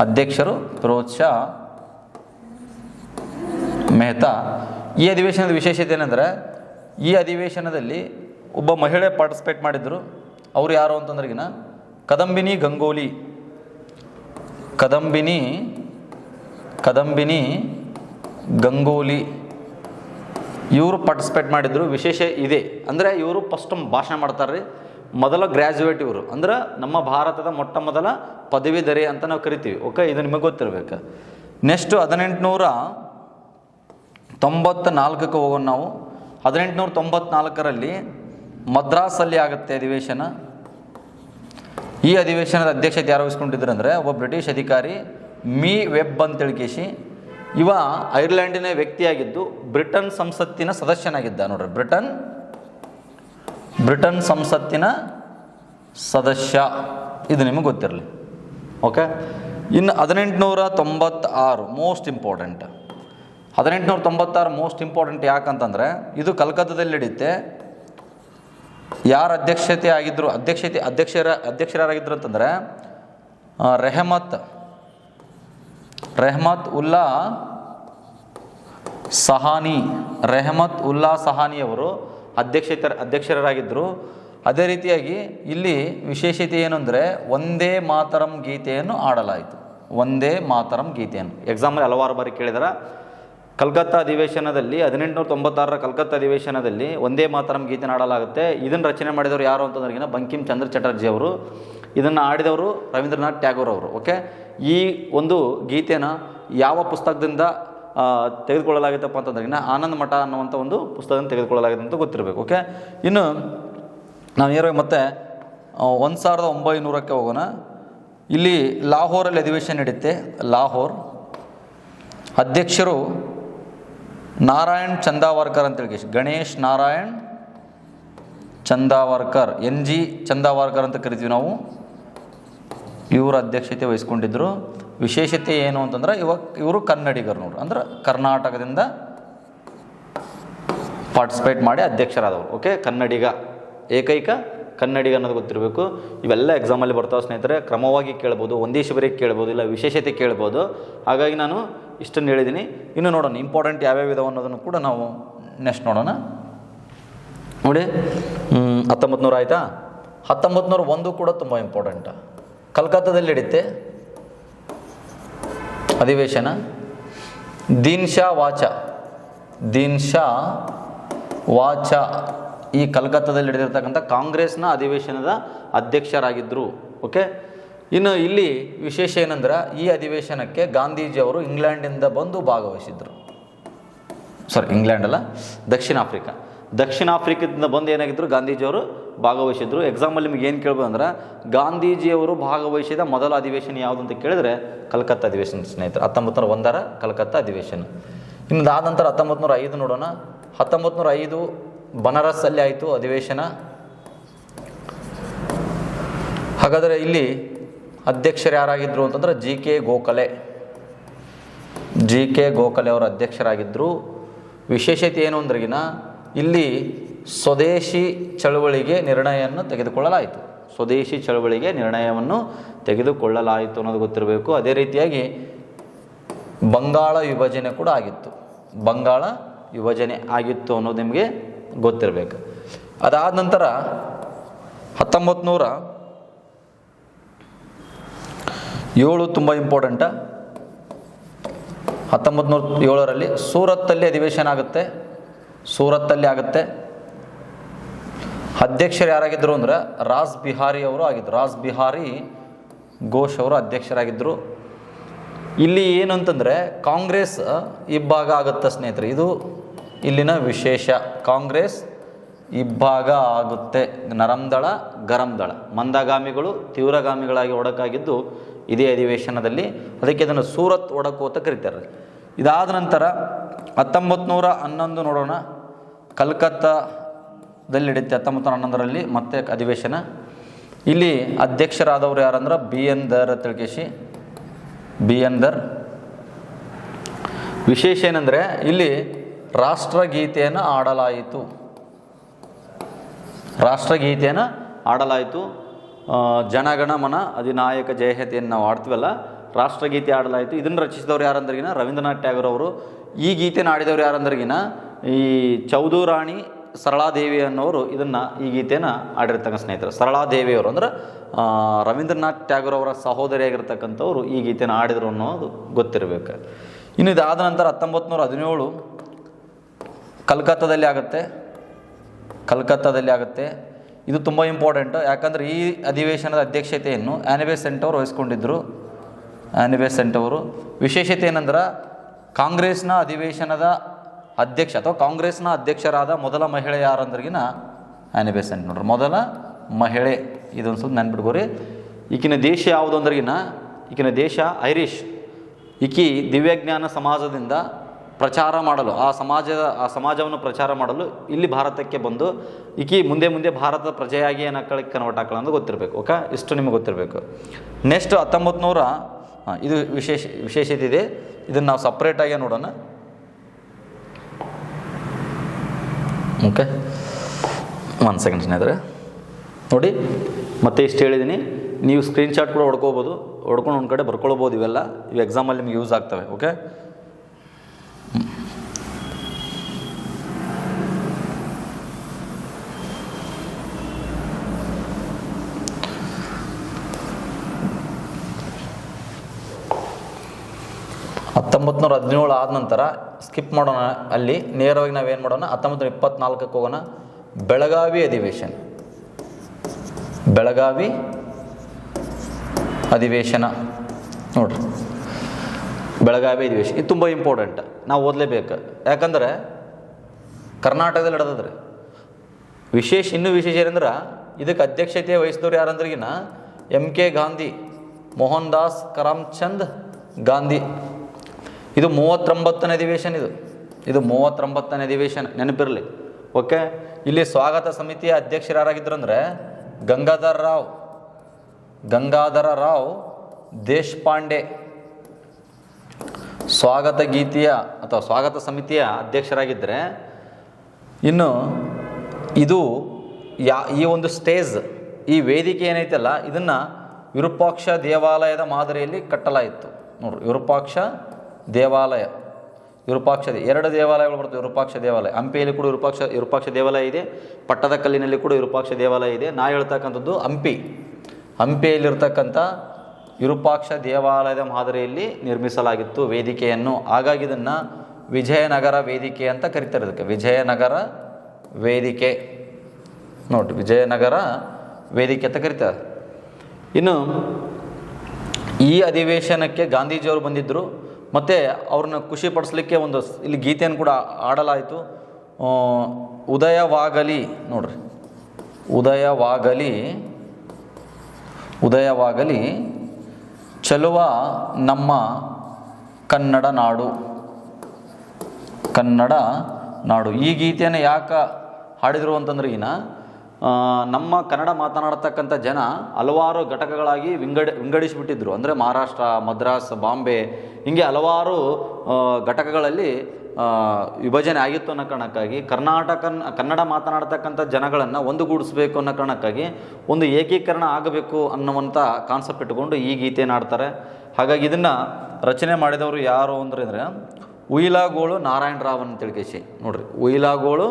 ಅಧ್ಯಕ್ಷರು ಫಿರೋಜ್ ಶಾ ಮೆಹ್ತಾ. ಈ ಅಧಿವೇಶನದ ವಿಶೇಷತೆ ಏನಂದರೆ, ಈ ಅಧಿವೇಶನದಲ್ಲಿ ಒಬ್ಬ ಮಹಿಳೆ ಪಾರ್ಟಿಸಿಪೇಟ್ ಮಾಡಿದ್ರು. ಅವರು ಯಾರು ಅಂತಂದ್ರಿಗಿನ? ಕದಂಬಿನಿ ಗಂಗೋಲಿ. ಕದಂಬಿನಿ ಕದಂಬಿನಿ, ಗಂಗೋಲಿ, ಇವರು ಪಾರ್ಟಿಸಿಪೇಟ್ ಮಾಡಿದ್ರು. ವಿಶೇಷ ಇದೆ. ಅಂದರೆ ಇವರು ಫಸ್ಟ್ ಭಾಷಣ ಮಾಡ್ತಾರೆ ರೀ ಮೊದಲ ಗ್ರ್ಯಾಜುಯೇಟ್ ಇವರು. ಅಂದ್ರೆ ನಮ್ಮ ಭಾರತದ ಮೊಟ್ಟ ಮೊದಲ ಪದವೀಧರೆ ಅಂತ ನಾವು ಕರಿತೀವಿ. ಓಕೆ ಇದು ನಿಮಗೆ ಗೊತ್ತಿರಬೇಕು. ನೆಕ್ಸ್ಟು ಹದಿನೆಂಟುನೂರ ತೊಂಬತ್ತ ನಾಲ್ಕಕ್ಕೆ ಹೋಗೋಣ ನಾವು. ಹದಿನೆಂಟುನೂರ ತೊಂಬತ್ನಾಲ್ಕರಲ್ಲಿ ಮದ್ರಾಸಲ್ಲಿ ಆಗುತ್ತೆ ಅಧಿವೇಶನ. ಈ ಅಧಿವೇಶನದ ಅಧ್ಯಕ್ಷತೆ ಯಾರು ವಹಿಸ್ಕೊಂಡಿದ್ರು ಅಂದರೆ ಒಬ್ಬ ಬ್ರಿಟಿಷ್ ಅಧಿಕಾರಿ ಮೀ ವೆಬ್ ಅಂತ ತಿಳ್ಕೇಶಿ. ಇವ ಐರ್ಲೆಂಡಿನ ವ್ಯಕ್ತಿಯಾಗಿದ್ದು ಬ್ರಿಟನ್ ಸಂಸತ್ತಿನ ಸದಸ್ಯನಾಗಿದ್ದ. ನೋಡ್ರಿ, ಬ್ರಿಟನ್ ಬ್ರಿಟನ್ ಸಂಸತ್ತಿನ ಸದಸ್ಯ. ಇದು ನಿಮಗೆ ಗೊತ್ತಿರಲಿ. ಓಕೆ? ಇನ್ನು ಹದಿನೆಂಟುನೂರ ತೊಂಬತ್ತಾರು ಮೋಸ್ಟ್ ಇಂಪಾರ್ಟೆಂಟ್ ಹದಿನೆಂಟುನೂರ ತೊಂಬತ್ತಾರು ಮೋಸ್ಟ್ ಇಂಪಾರ್ಟೆಂಟ್ ಯಾಕಂತಂದರೆ ಇದು ಕಲ್ಕತ್ತಾದಲ್ಲಿ ನಡೆಯುತ್ತೆ ಯಾರು ಅಧ್ಯಕ್ಷತೆ ಆಗಿದ್ದರು ಅಧ್ಯಕ್ಷತೆ, ಅಧ್ಯಕ್ಷರ ಅಧ್ಯಕ್ಷರಾಗಿದ್ದರು ಅಂತಂದರೆ ರೆಹಮತ್ ರೆಹಮತ್ ಉಲ್ಲಾ ಸಹಾನಿ, ರೆಹಮತ್ ಉಲ್ಲಾ ಸಹಾನಿ ಅವರು ಅಧ್ಯಕ್ಷತೆ ಅಧ್ಯಕ್ಷರಾಗಿದ್ದರು ಅದೇ ರೀತಿಯಾಗಿ ಇಲ್ಲಿ ವಿಶೇಷತೆ ಏನು ಅಂದರೆ ಒಂದೇ ಮಾತರಂ ಗೀತೆಯನ್ನು ಆಡಲಾಯಿತು. ಒಂದೇ ಮಾತರಂ ಗೀತೆಯನ್ನು. ಎಕ್ಸಾಂಪಲ್ ಹಲವಾರು ಬಾರಿ ಕೇಳಿದಾರ. ಕಲ್ಕತ್ತಾ ಅಧಿವೇಶನದಲ್ಲಿ ಹದಿನೆಂಟುನೂರ ತೊಂಬತ್ತಾರರ ಕಲ್ಕತ್ತಾ ಅಧಿವೇಶನದಲ್ಲಿ ಒಂದೇ ಮಾತರಂ ಗೀತೆ ಆಡಲಾಗುತ್ತೆ ಇದನ್ನು ರಚನೆ ಮಾಡಿದವರು ಯಾರು ಅಂತಂದ್ರಿಗಿನ ಬಂಕಿಂ ಚಂದ್ರ ಚಟರ್ಜಿ ಅವರು. ಇದನ್ನು ಆಡಿದವರು ರವೀಂದ್ರನಾಥ್ ಟ್ಯಾಗೋರ್ ಅವರು, ಓಕೆ? ಈ ಒಂದು ಗೀತೆನ ಯಾವ ಪುಸ್ತಕದಿಂದ ತೆಗೆದುಕೊಳ್ಳಲಾಗಿತ್ತಪ್ಪ ಅಂತಂದ್ರಿಗಿನ ಆನಂದ ಮಠ ಅನ್ನುವಂಥ ಒಂದು ಪುಸ್ತಕದಿಂದ ತೆಗೆದುಕೊಳ್ಳಲಾಗಿದೆ ಅಂತ ಗೊತ್ತಿರಬೇಕು, ಓಕೆ? ಇನ್ನು ನಾವು ನೇರವಾಗಿ ಮತ್ತೆ ಒಂದು ಸಾವಿರದ ಒಂಬೈನೂರಕ್ಕೆ ಹೋಗೋಣ. ಇಲ್ಲಿ ಲಾಹೋರಲ್ಲಿ ಅಧಿವೇಶನ ನಡೆಯುತ್ತೆ ಲಾಹೋರ್ ಅಧ್ಯಕ್ಷರು ನಾರಾಯಣ್ ಚಂದಾವರ್ಕರ್ ಅಂತ ಹೇಳಿ ಗಣೇಶ್ ನಾರಾಯಣ್ ಚಂದಾವರ್ಕರ್, ಎನ್ ಜಿ ಚಂದಾವರ್ಕರ್ ಅಂತ ಕರಿತೀವಿ ನಾವು. ಇವರ ಅಧ್ಯಕ್ಷತೆ ವಹಿಸ್ಕೊಂಡಿದ್ದರು ವಿಶೇಷತೆ ಏನು ಅಂತಂದ್ರೆ ಇವಾಗ ಇವರು ಕನ್ನಡಿಗರು ನೋಡ್ರಿ. ಅಂದ್ರೆ ಕರ್ನಾಟಕದಿಂದ ಪಾರ್ಟಿಸಿಪೇಟ್ ಮಾಡಿ ಅಧ್ಯಕ್ಷರಾದವರು. ಓಕೆ ಕನ್ನಡಿಗ, ಏಕೈಕ ಕನ್ನಡಿಗ ಅನ್ನೋದು ಗೊತ್ತಿರಬೇಕು. ಇವೆಲ್ಲ ಎಕ್ಸಾಮಲ್ಲಿ ಬರ್ತಾವೆ ಸ್ನೇಹಿತರೆ. ಕ್ರಮವಾಗಿ ಕೇಳ್ಬೋದು, ಒಂದೇ ಶಿಬಿರಕ್ಕೆ ಕೇಳ್ಬೋದು, ಇಲ್ಲ ವಿಶೇಷತೆ ಕೇಳ್ಬೋದು. ಹಾಗಾಗಿ ನಾನು ಇಷ್ಟನ್ನು ಹೇಳಿದ್ದೀನಿ. ಇನ್ನು ನೋಡೋಣ ಇಂಪಾರ್ಟೆಂಟ್ ಯಾವ್ಯಾವ ಇದಾವೆ ಅನ್ನೋದನ್ನು ಕೂಡ ನಾವು ನೆಕ್ಸ್ಟ್ ನೋಡೋಣ. ನೋಡಿ ಹತ್ತೊಂಬತ್ತು ನೂರ ಆಯಿತಾ? ಹತ್ತೊಂಬತ್ತು ಒಂದು ಕೂಡ ತುಂಬ ಇಂಪಾರ್ಟೆಂಟ್ ಕಲ್ಕತ್ತಾದಲ್ಲಿ ಹಿಡಿತೆ ಅಧಿವೇಶನ. ದೀನ್ ಶಾ ವಾಚ. ದೀನ್ ಶಾ ವಾಚ. ಈ ಕಲ್ಕತ್ತಾದಲ್ಲಿ ನಡೆದಿರ್ತಕ್ಕಂಥ ಕಾಂಗ್ರೆಸ್ನ ಅಧಿವೇಶನದ ಅಧ್ಯಕ್ಷರಾಗಿದ್ದರು ಓಕೆ? ಇನ್ನು ಇಲ್ಲಿ ವಿಶೇಷ ಏನಂದ್ರೆ, ಈ ಅಧಿವೇಶನಕ್ಕೆ ಗಾಂಧೀಜಿಯವರು ಇಂಗ್ಲೆಂಡಿಂದ ಬಂದು ಭಾಗವಹಿಸಿದ್ರು. ಸಾರಿ ಇಂಗ್ಲೆಂಡ್ ಅಲ್ಲ, ದಕ್ಷಿಣ ಆಫ್ರಿಕಾ. ದಕ್ಷಿಣ ಆಫ್ರಿಕಾದಿಂದ ಬಂದು ಏನಾಗಿದ್ರು ಗಾಂಧೀಜಿಯವರು ಭಾಗವಹಿಸಿದ್ರು. ಎಕ್ಸಾಮಲ್ಲಿ ನಿಮ್ಗೆ ಏನು ಕೇಳ್ಬೋದು ಅಂದ್ರೆ ಗಾಂಧೀಜಿಯವರು ಭಾಗವಹಿಸಿದ ಮೊದಲ ಅಧಿವೇಶನ ಯಾವುದು ಅಂತ ಕೇಳಿದ್ರೆ, ಕಲ್ಕತ್ತಾ ಅಧಿವೇಶನ ಸ್ನೇಹಿತರು. ಹತ್ತೊಂಬತ್ತು ನೂರ ಒಂದರ ಕಲ್ಕತ್ತಾ ಅಧಿವೇಶನ. ಇನ್ನು ಆದ ನಂತರ ಹತ್ತೊಂಬತ್ತು ನೂರ ಐದು ನೋಡೋಣ. ಹತ್ತೊಂಬತ್ತು ನೂರ ಐದು ಬನಾರಸ್ಸಲ್ಲಿ ಆಯಿತು ಅಧಿವೇಶನ. ಹಾಗಾದರೆ ಇಲ್ಲಿ ಅಧ್ಯಕ್ಷರು ಯಾರಾಗಿದ್ದರು ಅಂತಂದರೆ G K Gokhale. G K Gokhale ಅವರ ಅಧ್ಯಕ್ಷರಾಗಿದ್ದರು ವಿಶೇಷತೆ ಏನು ಅಂದ್ರಗಿನ ಇಲ್ಲಿ ಸ್ವದೇಶಿ ಚಳವಳಿಗೆ ನಿರ್ಣಯವನ್ನು ತೆಗೆದುಕೊಳ್ಳಲಾಯಿತು. ಸ್ವದೇಶಿ ಚಳವಳಿಗೆ ನಿರ್ಣಯವನ್ನು ತೆಗೆದುಕೊಳ್ಳಲಾಯಿತು ಅನ್ನೋದು ಗೊತ್ತಿರಬೇಕು. ಅದೇ ರೀತಿಯಾಗಿ ಬಂಗಾಳ ವಿಭಜನೆ ಕೂಡ ಆಗಿತ್ತು. ಬಂಗಾಳ ವಿಭಜನೆ ಆಗಿತ್ತು ಅನ್ನೋದು ನಿಮಗೆ ಗೊತ್ತಿರಬೇಕು. ಅದಾದ ನಂತರ ಹತ್ತೊಂಬತ್ತು ನೂರ ಏಳು ತುಂಬ ಇಂಪಾರ್ಟೆಂಟ ಹತ್ತೊಂಬತ್ತು ನೂರ ಏಳರಲ್ಲಿ ಸೂರತ್ತಲ್ಲಿ ಅಧಿವೇಶನ ಆಗುತ್ತೆ. ಸೂರತ್ತಲ್ಲಿ ಆಗುತ್ತೆ. ಅಧ್ಯಕ್ಷರು ಯಾರಾಗಿದ್ದರು ಅಂದರೆ ರಾಜ್ ಬಿಹಾರಿ ಅವರು ಆಗಿದ್ದರು ರಾಜ್ ಬಿಹಾರಿ ಘೋಷ್ ಅವರು ಅಧ್ಯಕ್ಷರಾಗಿದ್ದರು ಇಲ್ಲಿ ಏನು ಅಂತಂದರೆ ಕಾಂಗ್ರೆಸ್ ಇಬ್ಬಾಗ ಆಗುತ್ತೆ ಸ್ನೇಹಿತರೆ. ಇದು ಇಲ್ಲಿನ ವಿಶೇಷ ಕಾಂಗ್ರೆಸ್ ಇಬ್ಬಾಗ ಆಗುತ್ತೆ. ನರಂದಳ, ಗರಂದಳ. ಮಂದಗಾಮಿಗಳು ತೀವ್ರಗಾಮಿಗಳಾಗಿ ಒಡಕಾಗಿದ್ದು ಇದೇ ಅಧಿವೇಶನದಲ್ಲಿ ಅದಕ್ಕೆ ಇದನ್ನು ಸೂರತ್ ಒಡಕು ಅಂತ ಕರೀತಾರೆ. ಇದಾದ ನಂತರ ಹತ್ತೊಂಬತ್ತು ನೂರ ಹನ್ನೊಂದು ನೋಡೋಣ. ಕಲ್ಕತ್ತಾದಲ್ಲಿ ನಡೆಯುತ್ತೆ ಹತ್ತೊಂಬತ್ತು ನೂರ ಹನ್ನೊಂದರಲ್ಲಿ ಮತ್ತೆ ಅಧಿವೇಶನ. ಇಲ್ಲಿ ಅಧ್ಯಕ್ಷರಾದವರು ಯಾರಂದ್ರೆ ಬಿ ಎನ್ ದರ್ ತಿಳ್ಕೇಶಿ. ಬಿ ಎನ್ ದರ್ ವಿಶೇಷ ಏನಂದರೆ ಇಲ್ಲಿ ರಾಷ್ಟ್ರಗೀತೆಯನ್ನು ಆಡಲಾಯಿತು. ರಾಷ್ಟ್ರಗೀತೆಯನ್ನು ಆಡಲಾಯಿತು. ಜನಗಣಮನ ಜನಗಣ ಮನ ಅಧಿನಾಯಕ ಜಯಹತೆಯನ್ನು ನಾವು ಆಡ್ತೀವಲ್ಲ, ರಾಷ್ಟ್ರಗೀತೆ ಆಡಲಾಯಿತು. ಇದನ್ನು ರಚಿಸಿದವರು ಯಾರಂದ್ರಿಗಿನ? ರವೀಂದ್ರನಾಥ್ ಟ್ಯಾಗೋರ್ ಅವರು. ಈ ಗೀತೆನ ಆಡಿದವರು ಯಾರಂದ್ರಿಗಿನ? ಈ ಚೌದೂರಾಣಿ ಸರಳಾದೇವಿ ಅನ್ನೋರು ಇದನ್ನು ಈ ಗೀತೆಯನ್ನು ಆಡಿರ್ತಕ್ಕಂಥ ಸ್ನೇಹಿತರು. ಸರಳಾದೇವಿಯವರು ಅಂದ್ರೆ ರವೀಂದ್ರನಾಥ್ ಟ್ಯಾಗೋರ್ ಅವರ ಸಹೋದರಿಯಾಗಿರ್ತಕ್ಕಂಥವ್ರು ಈ ಗೀತೆನ ಆಡಿದರು ಅನ್ನೋದು ಗೊತ್ತಿರಬೇಕು. ಇನ್ನು ಇದಾದ ನಂತರ ಹತ್ತೊಂಬತ್ತು ನೂರ ಹದಿನೇಳು ಕಲ್ಕತ್ತಾದಲ್ಲಿ ಆಗುತ್ತೆ. ಕಲ್ಕತ್ತಾದಲ್ಲಿ ಆಗುತ್ತೆ. ಇದು ತುಂಬ ಇಂಪಾರ್ಟೆಂಟ್ ಯಾಕಂದರೆ ಈ ಅಧಿವೇಶನದ ಅಧ್ಯಕ್ಷತೆಯನ್ನು ಆ್ಯನಿಬೆಸೆಂಟ್ ಅವರು ವಹಿಸ್ಕೊಂಡಿದ್ದರು ಆ್ಯನಿಬೆಸೆಂಟ್ ಅವರು. ವಿಶೇಷತೆ ಏನಂದ್ರೆ, ಕಾಂಗ್ರೆಸ್ನ ಅಧಿವೇಶನದ ಅಧ್ಯಕ್ಷ ಅಥವಾ ಕಾಂಗ್ರೆಸ್ನ ಅಧ್ಯಕ್ಷರಾದ ಮೊದಲ ಮಹಿಳೆ ಯಾರಂದ್ರಿಗಿನ ಆ್ಯನಿಬೆಸೆಂಟ್ ನೋಡ್ರಿ. ಮೊದಲ ಮಹಿಳೆ ಇದೊಂದು ಸ್ವಲ್ಪ ನೆನ್ಪಿಟ್ಕೋರಿ ಈಕಿನ ದೇಶ ಯಾವುದು ಅಂದ್ರಿಗಿನ, ಈಕಿನ ದೇಶ ಐರಿಷ್ ಈಕಿ ದಿವ್ಯಜ್ಞಾನ ಸಮಾಜದಿಂದ ಪ್ರಚಾರ ಮಾಡಲು, ಆ ಸಮಾಜದ, ಆ ಸಮಾಜವನ್ನು ಪ್ರಚಾರ ಮಾಡಲು ಇಲ್ಲಿ ಭಾರತಕ್ಕೆ ಬಂದು ಈಕಿ ಮುಂದೆ ಮುಂದೆ ಭಾರತದ ಪ್ರಜೆಯಾಗಿ ಏನಕ್ಕಳಿಗೆ ಕನ್ವರ್ಟ್ ಹಾಕಲ್ಲ ಅಂತ ಗೊತ್ತಿರಬೇಕು, ಓಕೆ? ಇಷ್ಟು ನಿಮಗೆ ಗೊತ್ತಿರಬೇಕು. ನೆಕ್ಸ್ಟ್ ಹತ್ತೊಂಬತ್ತು ನೂರ ಇದು ವಿಶೇಷ, ವಿಶೇಷತೆ ಇದೆ. ಇದನ್ನು ನಾವು ಸಪ್ರೇಟಾಗಿ ನೋಡೋಣ. ಓಕೆ? ಒಂದು ಸೆಕೆಂಡ್ ಸ್ನೇಹಿತರೆ. ನೋಡಿ, ಮತ್ತೆ ಇಷ್ಟು ಹೇಳಿದ್ದೀನಿ ನೀವು ಸ್ಕ್ರೀನ್ಶಾಟ್ ಕೂಡ ಹೊಡ್ಕೋಬೋದು, ಹೊಡ್ಕೊಂಡು ಒಂದು ಕಡೆ ಬರ್ಕೊಳ್ಬೋದು ಇವೆಲ್ಲ. ಇವು ಎಕ್ಸಾಮಲ್ಲಿ ನಿಮ್ಗೆ ಯೂಸ್ ಆಗ್ತವೆ, ಓಕೆ? ಹತ್ತೊಂಬತ್ತು ಹದಿನೇಳು ಆದ ನಂತರ ಸ್ಕಿಪ್ ಮಾಡೋಣ. ಅಲ್ಲಿ ನೇರವಾಗಿ ನಾವೇನು ಮಾಡೋಣ? ಹತ್ತೊಂಬತ್ತು ಇಪ್ಪತ್ನಾಲ್ಕಕ್ಕೆ ಹೋಗೋಣ. ಬೆಳಗಾವಿ ಅಧಿವೇಶನ. ಬೆಳಗಾವಿ ಅಧಿವೇಶನ. ನೋಡ್ರಿ. ಬೆಳಗಾವಿ ಅಧಿವೇಶನ. ಇದು ತುಂಬ ಇಂಪಾರ್ಟೆಂಟ್ ನಾವು ಓದಲೇಬೇಕು. ಯಾಕಂದ್ರೆ ಕರ್ನಾಟಕದಲ್ಲಿ ನಡೆದದ್ರಿ. ವಿಶೇಷ, ಇನ್ನೂ ವಿಶೇಷ ಏನಂದ್ರೆ, ಇದಕ್ಕೆ ಅಧ್ಯಕ್ಷತೆ ವಹಿಸಿದವ್ರು ಯಾರಂದ್ರಿಗಿನ M K Gandhi, Mohandas Karamchand Gandhi. ಇದು ಮೂವತ್ತೊಂಬತ್ತನೇ ಅಧಿವೇಶನ ಇದು. ಇದು ಮೂವತ್ತೊಂಬತ್ತನೇ ಅಧಿವೇಶನ. ನೆನಪಿರಲಿ. ಓಕೆ? ಇಲ್ಲಿ ಸ್ವಾಗತ ಸಮಿತಿಯ ಅಧ್ಯಕ್ಷರು ಯಾರಾಗಿದ್ದರು ಅಂದರೆ ಗಂಗಾಧರ ರಾವ್. ಗಂಗಾಧರ ರಾವ್ ದೇಶಪಾಂಡೆ. ಸ್ವಾಗತ ಗೀತೆಯ ಅಥವಾ ಸ್ವಾಗತ ಸಮಿತಿಯ ಅಧ್ಯಕ್ಷರಾಗಿದ್ದರೆ ಇನ್ನು ಇದು ಯಾ, ಈ ಒಂದು ಸ್ಟೇಜ್, ಈ ವೇದಿಕೆ ಏನೈತಲ್ಲ, ಇದನ್ನು ವಿರೂಪಾಕ್ಷ ದೇವಾಲಯದ ಮಾದರಿಯಲ್ಲಿ ಕಟ್ಟಲಾಯಿತು. ನೋಡ್ರಿ, ವಿರೂಪಾಕ್ಷ ದೇವಾಲಯ, ವಿರೂಪಾಕ್ಷ ಎರಡು ದೇವಾಲಯಗಳು ಬರ್ತವೆ, ವಿರೂಪಾಕ್ಷ ದೇವಾಲಯ. ಹಂಪಿಯಲ್ಲಿ ಕೂಡ ವಿರೂಪಾಕ್ಷ ವಿರೂಪಾಕ್ಷ ದೇವಾಲಯ ಇದೆ. ಪಟ್ಟದಕಲ್ಲಿನಲ್ಲಿ ಕೂಡ ವಿರೂಪಾಕ್ಷ ದೇವಾಲಯ ಇದೆ. ನಾ ಹೇಳ್ತಕ್ಕಂಥದ್ದು ಹಂಪಿ. ಹಂಪಿಯಲ್ಲಿರ್ತಕ್ಕಂಥ ವಿರೂಪಾಕ್ಷ ದೇವಾಲಯದ ಮಾದರಿಯಲ್ಲಿ ನಿರ್ಮಿಸಲಾಗಿತ್ತು ವೇದಿಕೆಯನ್ನು. ಹಾಗಾಗಿ ಇದನ್ನು ವಿಜಯನಗರ ವೇದಿಕೆ ಅಂತ ಕರೀತಾರೆ ಇದಕ್ಕೆ. ವಿಜಯನಗರ ವೇದಿಕೆ. ನೋಡಿ, ವಿಜಯನಗರ ವೇದಿಕೆ ಅಂತ ಕರಿತಾರೆ. ಇನ್ನು ಈ ಅಧಿವೇಶನಕ್ಕೆ ಗಾಂಧೀಜಿಯವರು ಬಂದಿದ್ದರು. ಮತ್ತು ಅವ್ರನ್ನ ಖುಷಿಪಡಿಸ್ಲಿಕ್ಕೆ ಒಂದು ಇಲ್ಲಿ ಗೀತೆಯನ್ನು ಕೂಡ ಆಡಲಾಯಿತು ಉದಯವಾಗಲಿ, ನೋಡ್ರಿ. ಉದಯವಾಗಲಿ ಉದಯವಾಗಲಿ, ಚಲುವ ನಮ್ಮ ಕನ್ನಡ ನಾಡು. ಕನ್ನಡ ನಾಡು. ಈ ಗೀತೆಯನ್ನು ಯಾಕೆ ಹಾಡಿದರು ಅಂತಂದ್ರೆ ಈನ ನಮ್ಮ ಕನ್ನಡ ಮಾತನಾಡತಕ್ಕಂಥ ಜನ ಹಲವಾರು ಘಟಕಗಳಾಗಿ ವಿಂಗಡ, ವಿಂಗಡಿಸಿಬಿಟ್ಟಿದ್ರು. ಅಂದರೆ ಮಹಾರಾಷ್ಟ್ರ, ಮದ್ರಾಸ್, ಬಾಂಬೆ, ಹೀಗೆ ಹಲವಾರು ಘಟಕಗಳಲ್ಲಿ ವಿಭಜನೆ ಆಗಿತ್ತು ಅನ್ನೋ ಕಾರಣಕ್ಕಾಗಿ ಕರ್ನಾಟಕ ಕನ್ನಡ ಮಾತನಾಡ್ತಕ್ಕಂಥ ಜನಗಳನ್ನು ಒಂದುಗೂಡಿಸ್ಬೇಕು ಅನ್ನೋ ಕಾರಣಕ್ಕಾಗಿ ಒಂದು ಏಕೀಕರಣ ಆಗಬೇಕು ಅನ್ನುವಂಥ ಕಾನ್ಸೆಪ್ಟ್ ಇಟ್ಕೊಂಡು ಈ ಗೀತೆಯನ್ನು ಆಡ್ತಾರೆ ಹಾಗಾಗಿ ಇದನ್ನು ರಚನೆ ಮಾಡಿದವರು ಯಾರು ಅಂದ್ರೆ ಅಂದರೆ ಉಯಿಲಾಗೋಳು ನಾರಾಯಣ ರಾವ್ ಅಂತ ತಿಳ್ಕೇಶಿ ನೋಡ್ರಿ, ಉಯಿಲಾಗೋಳು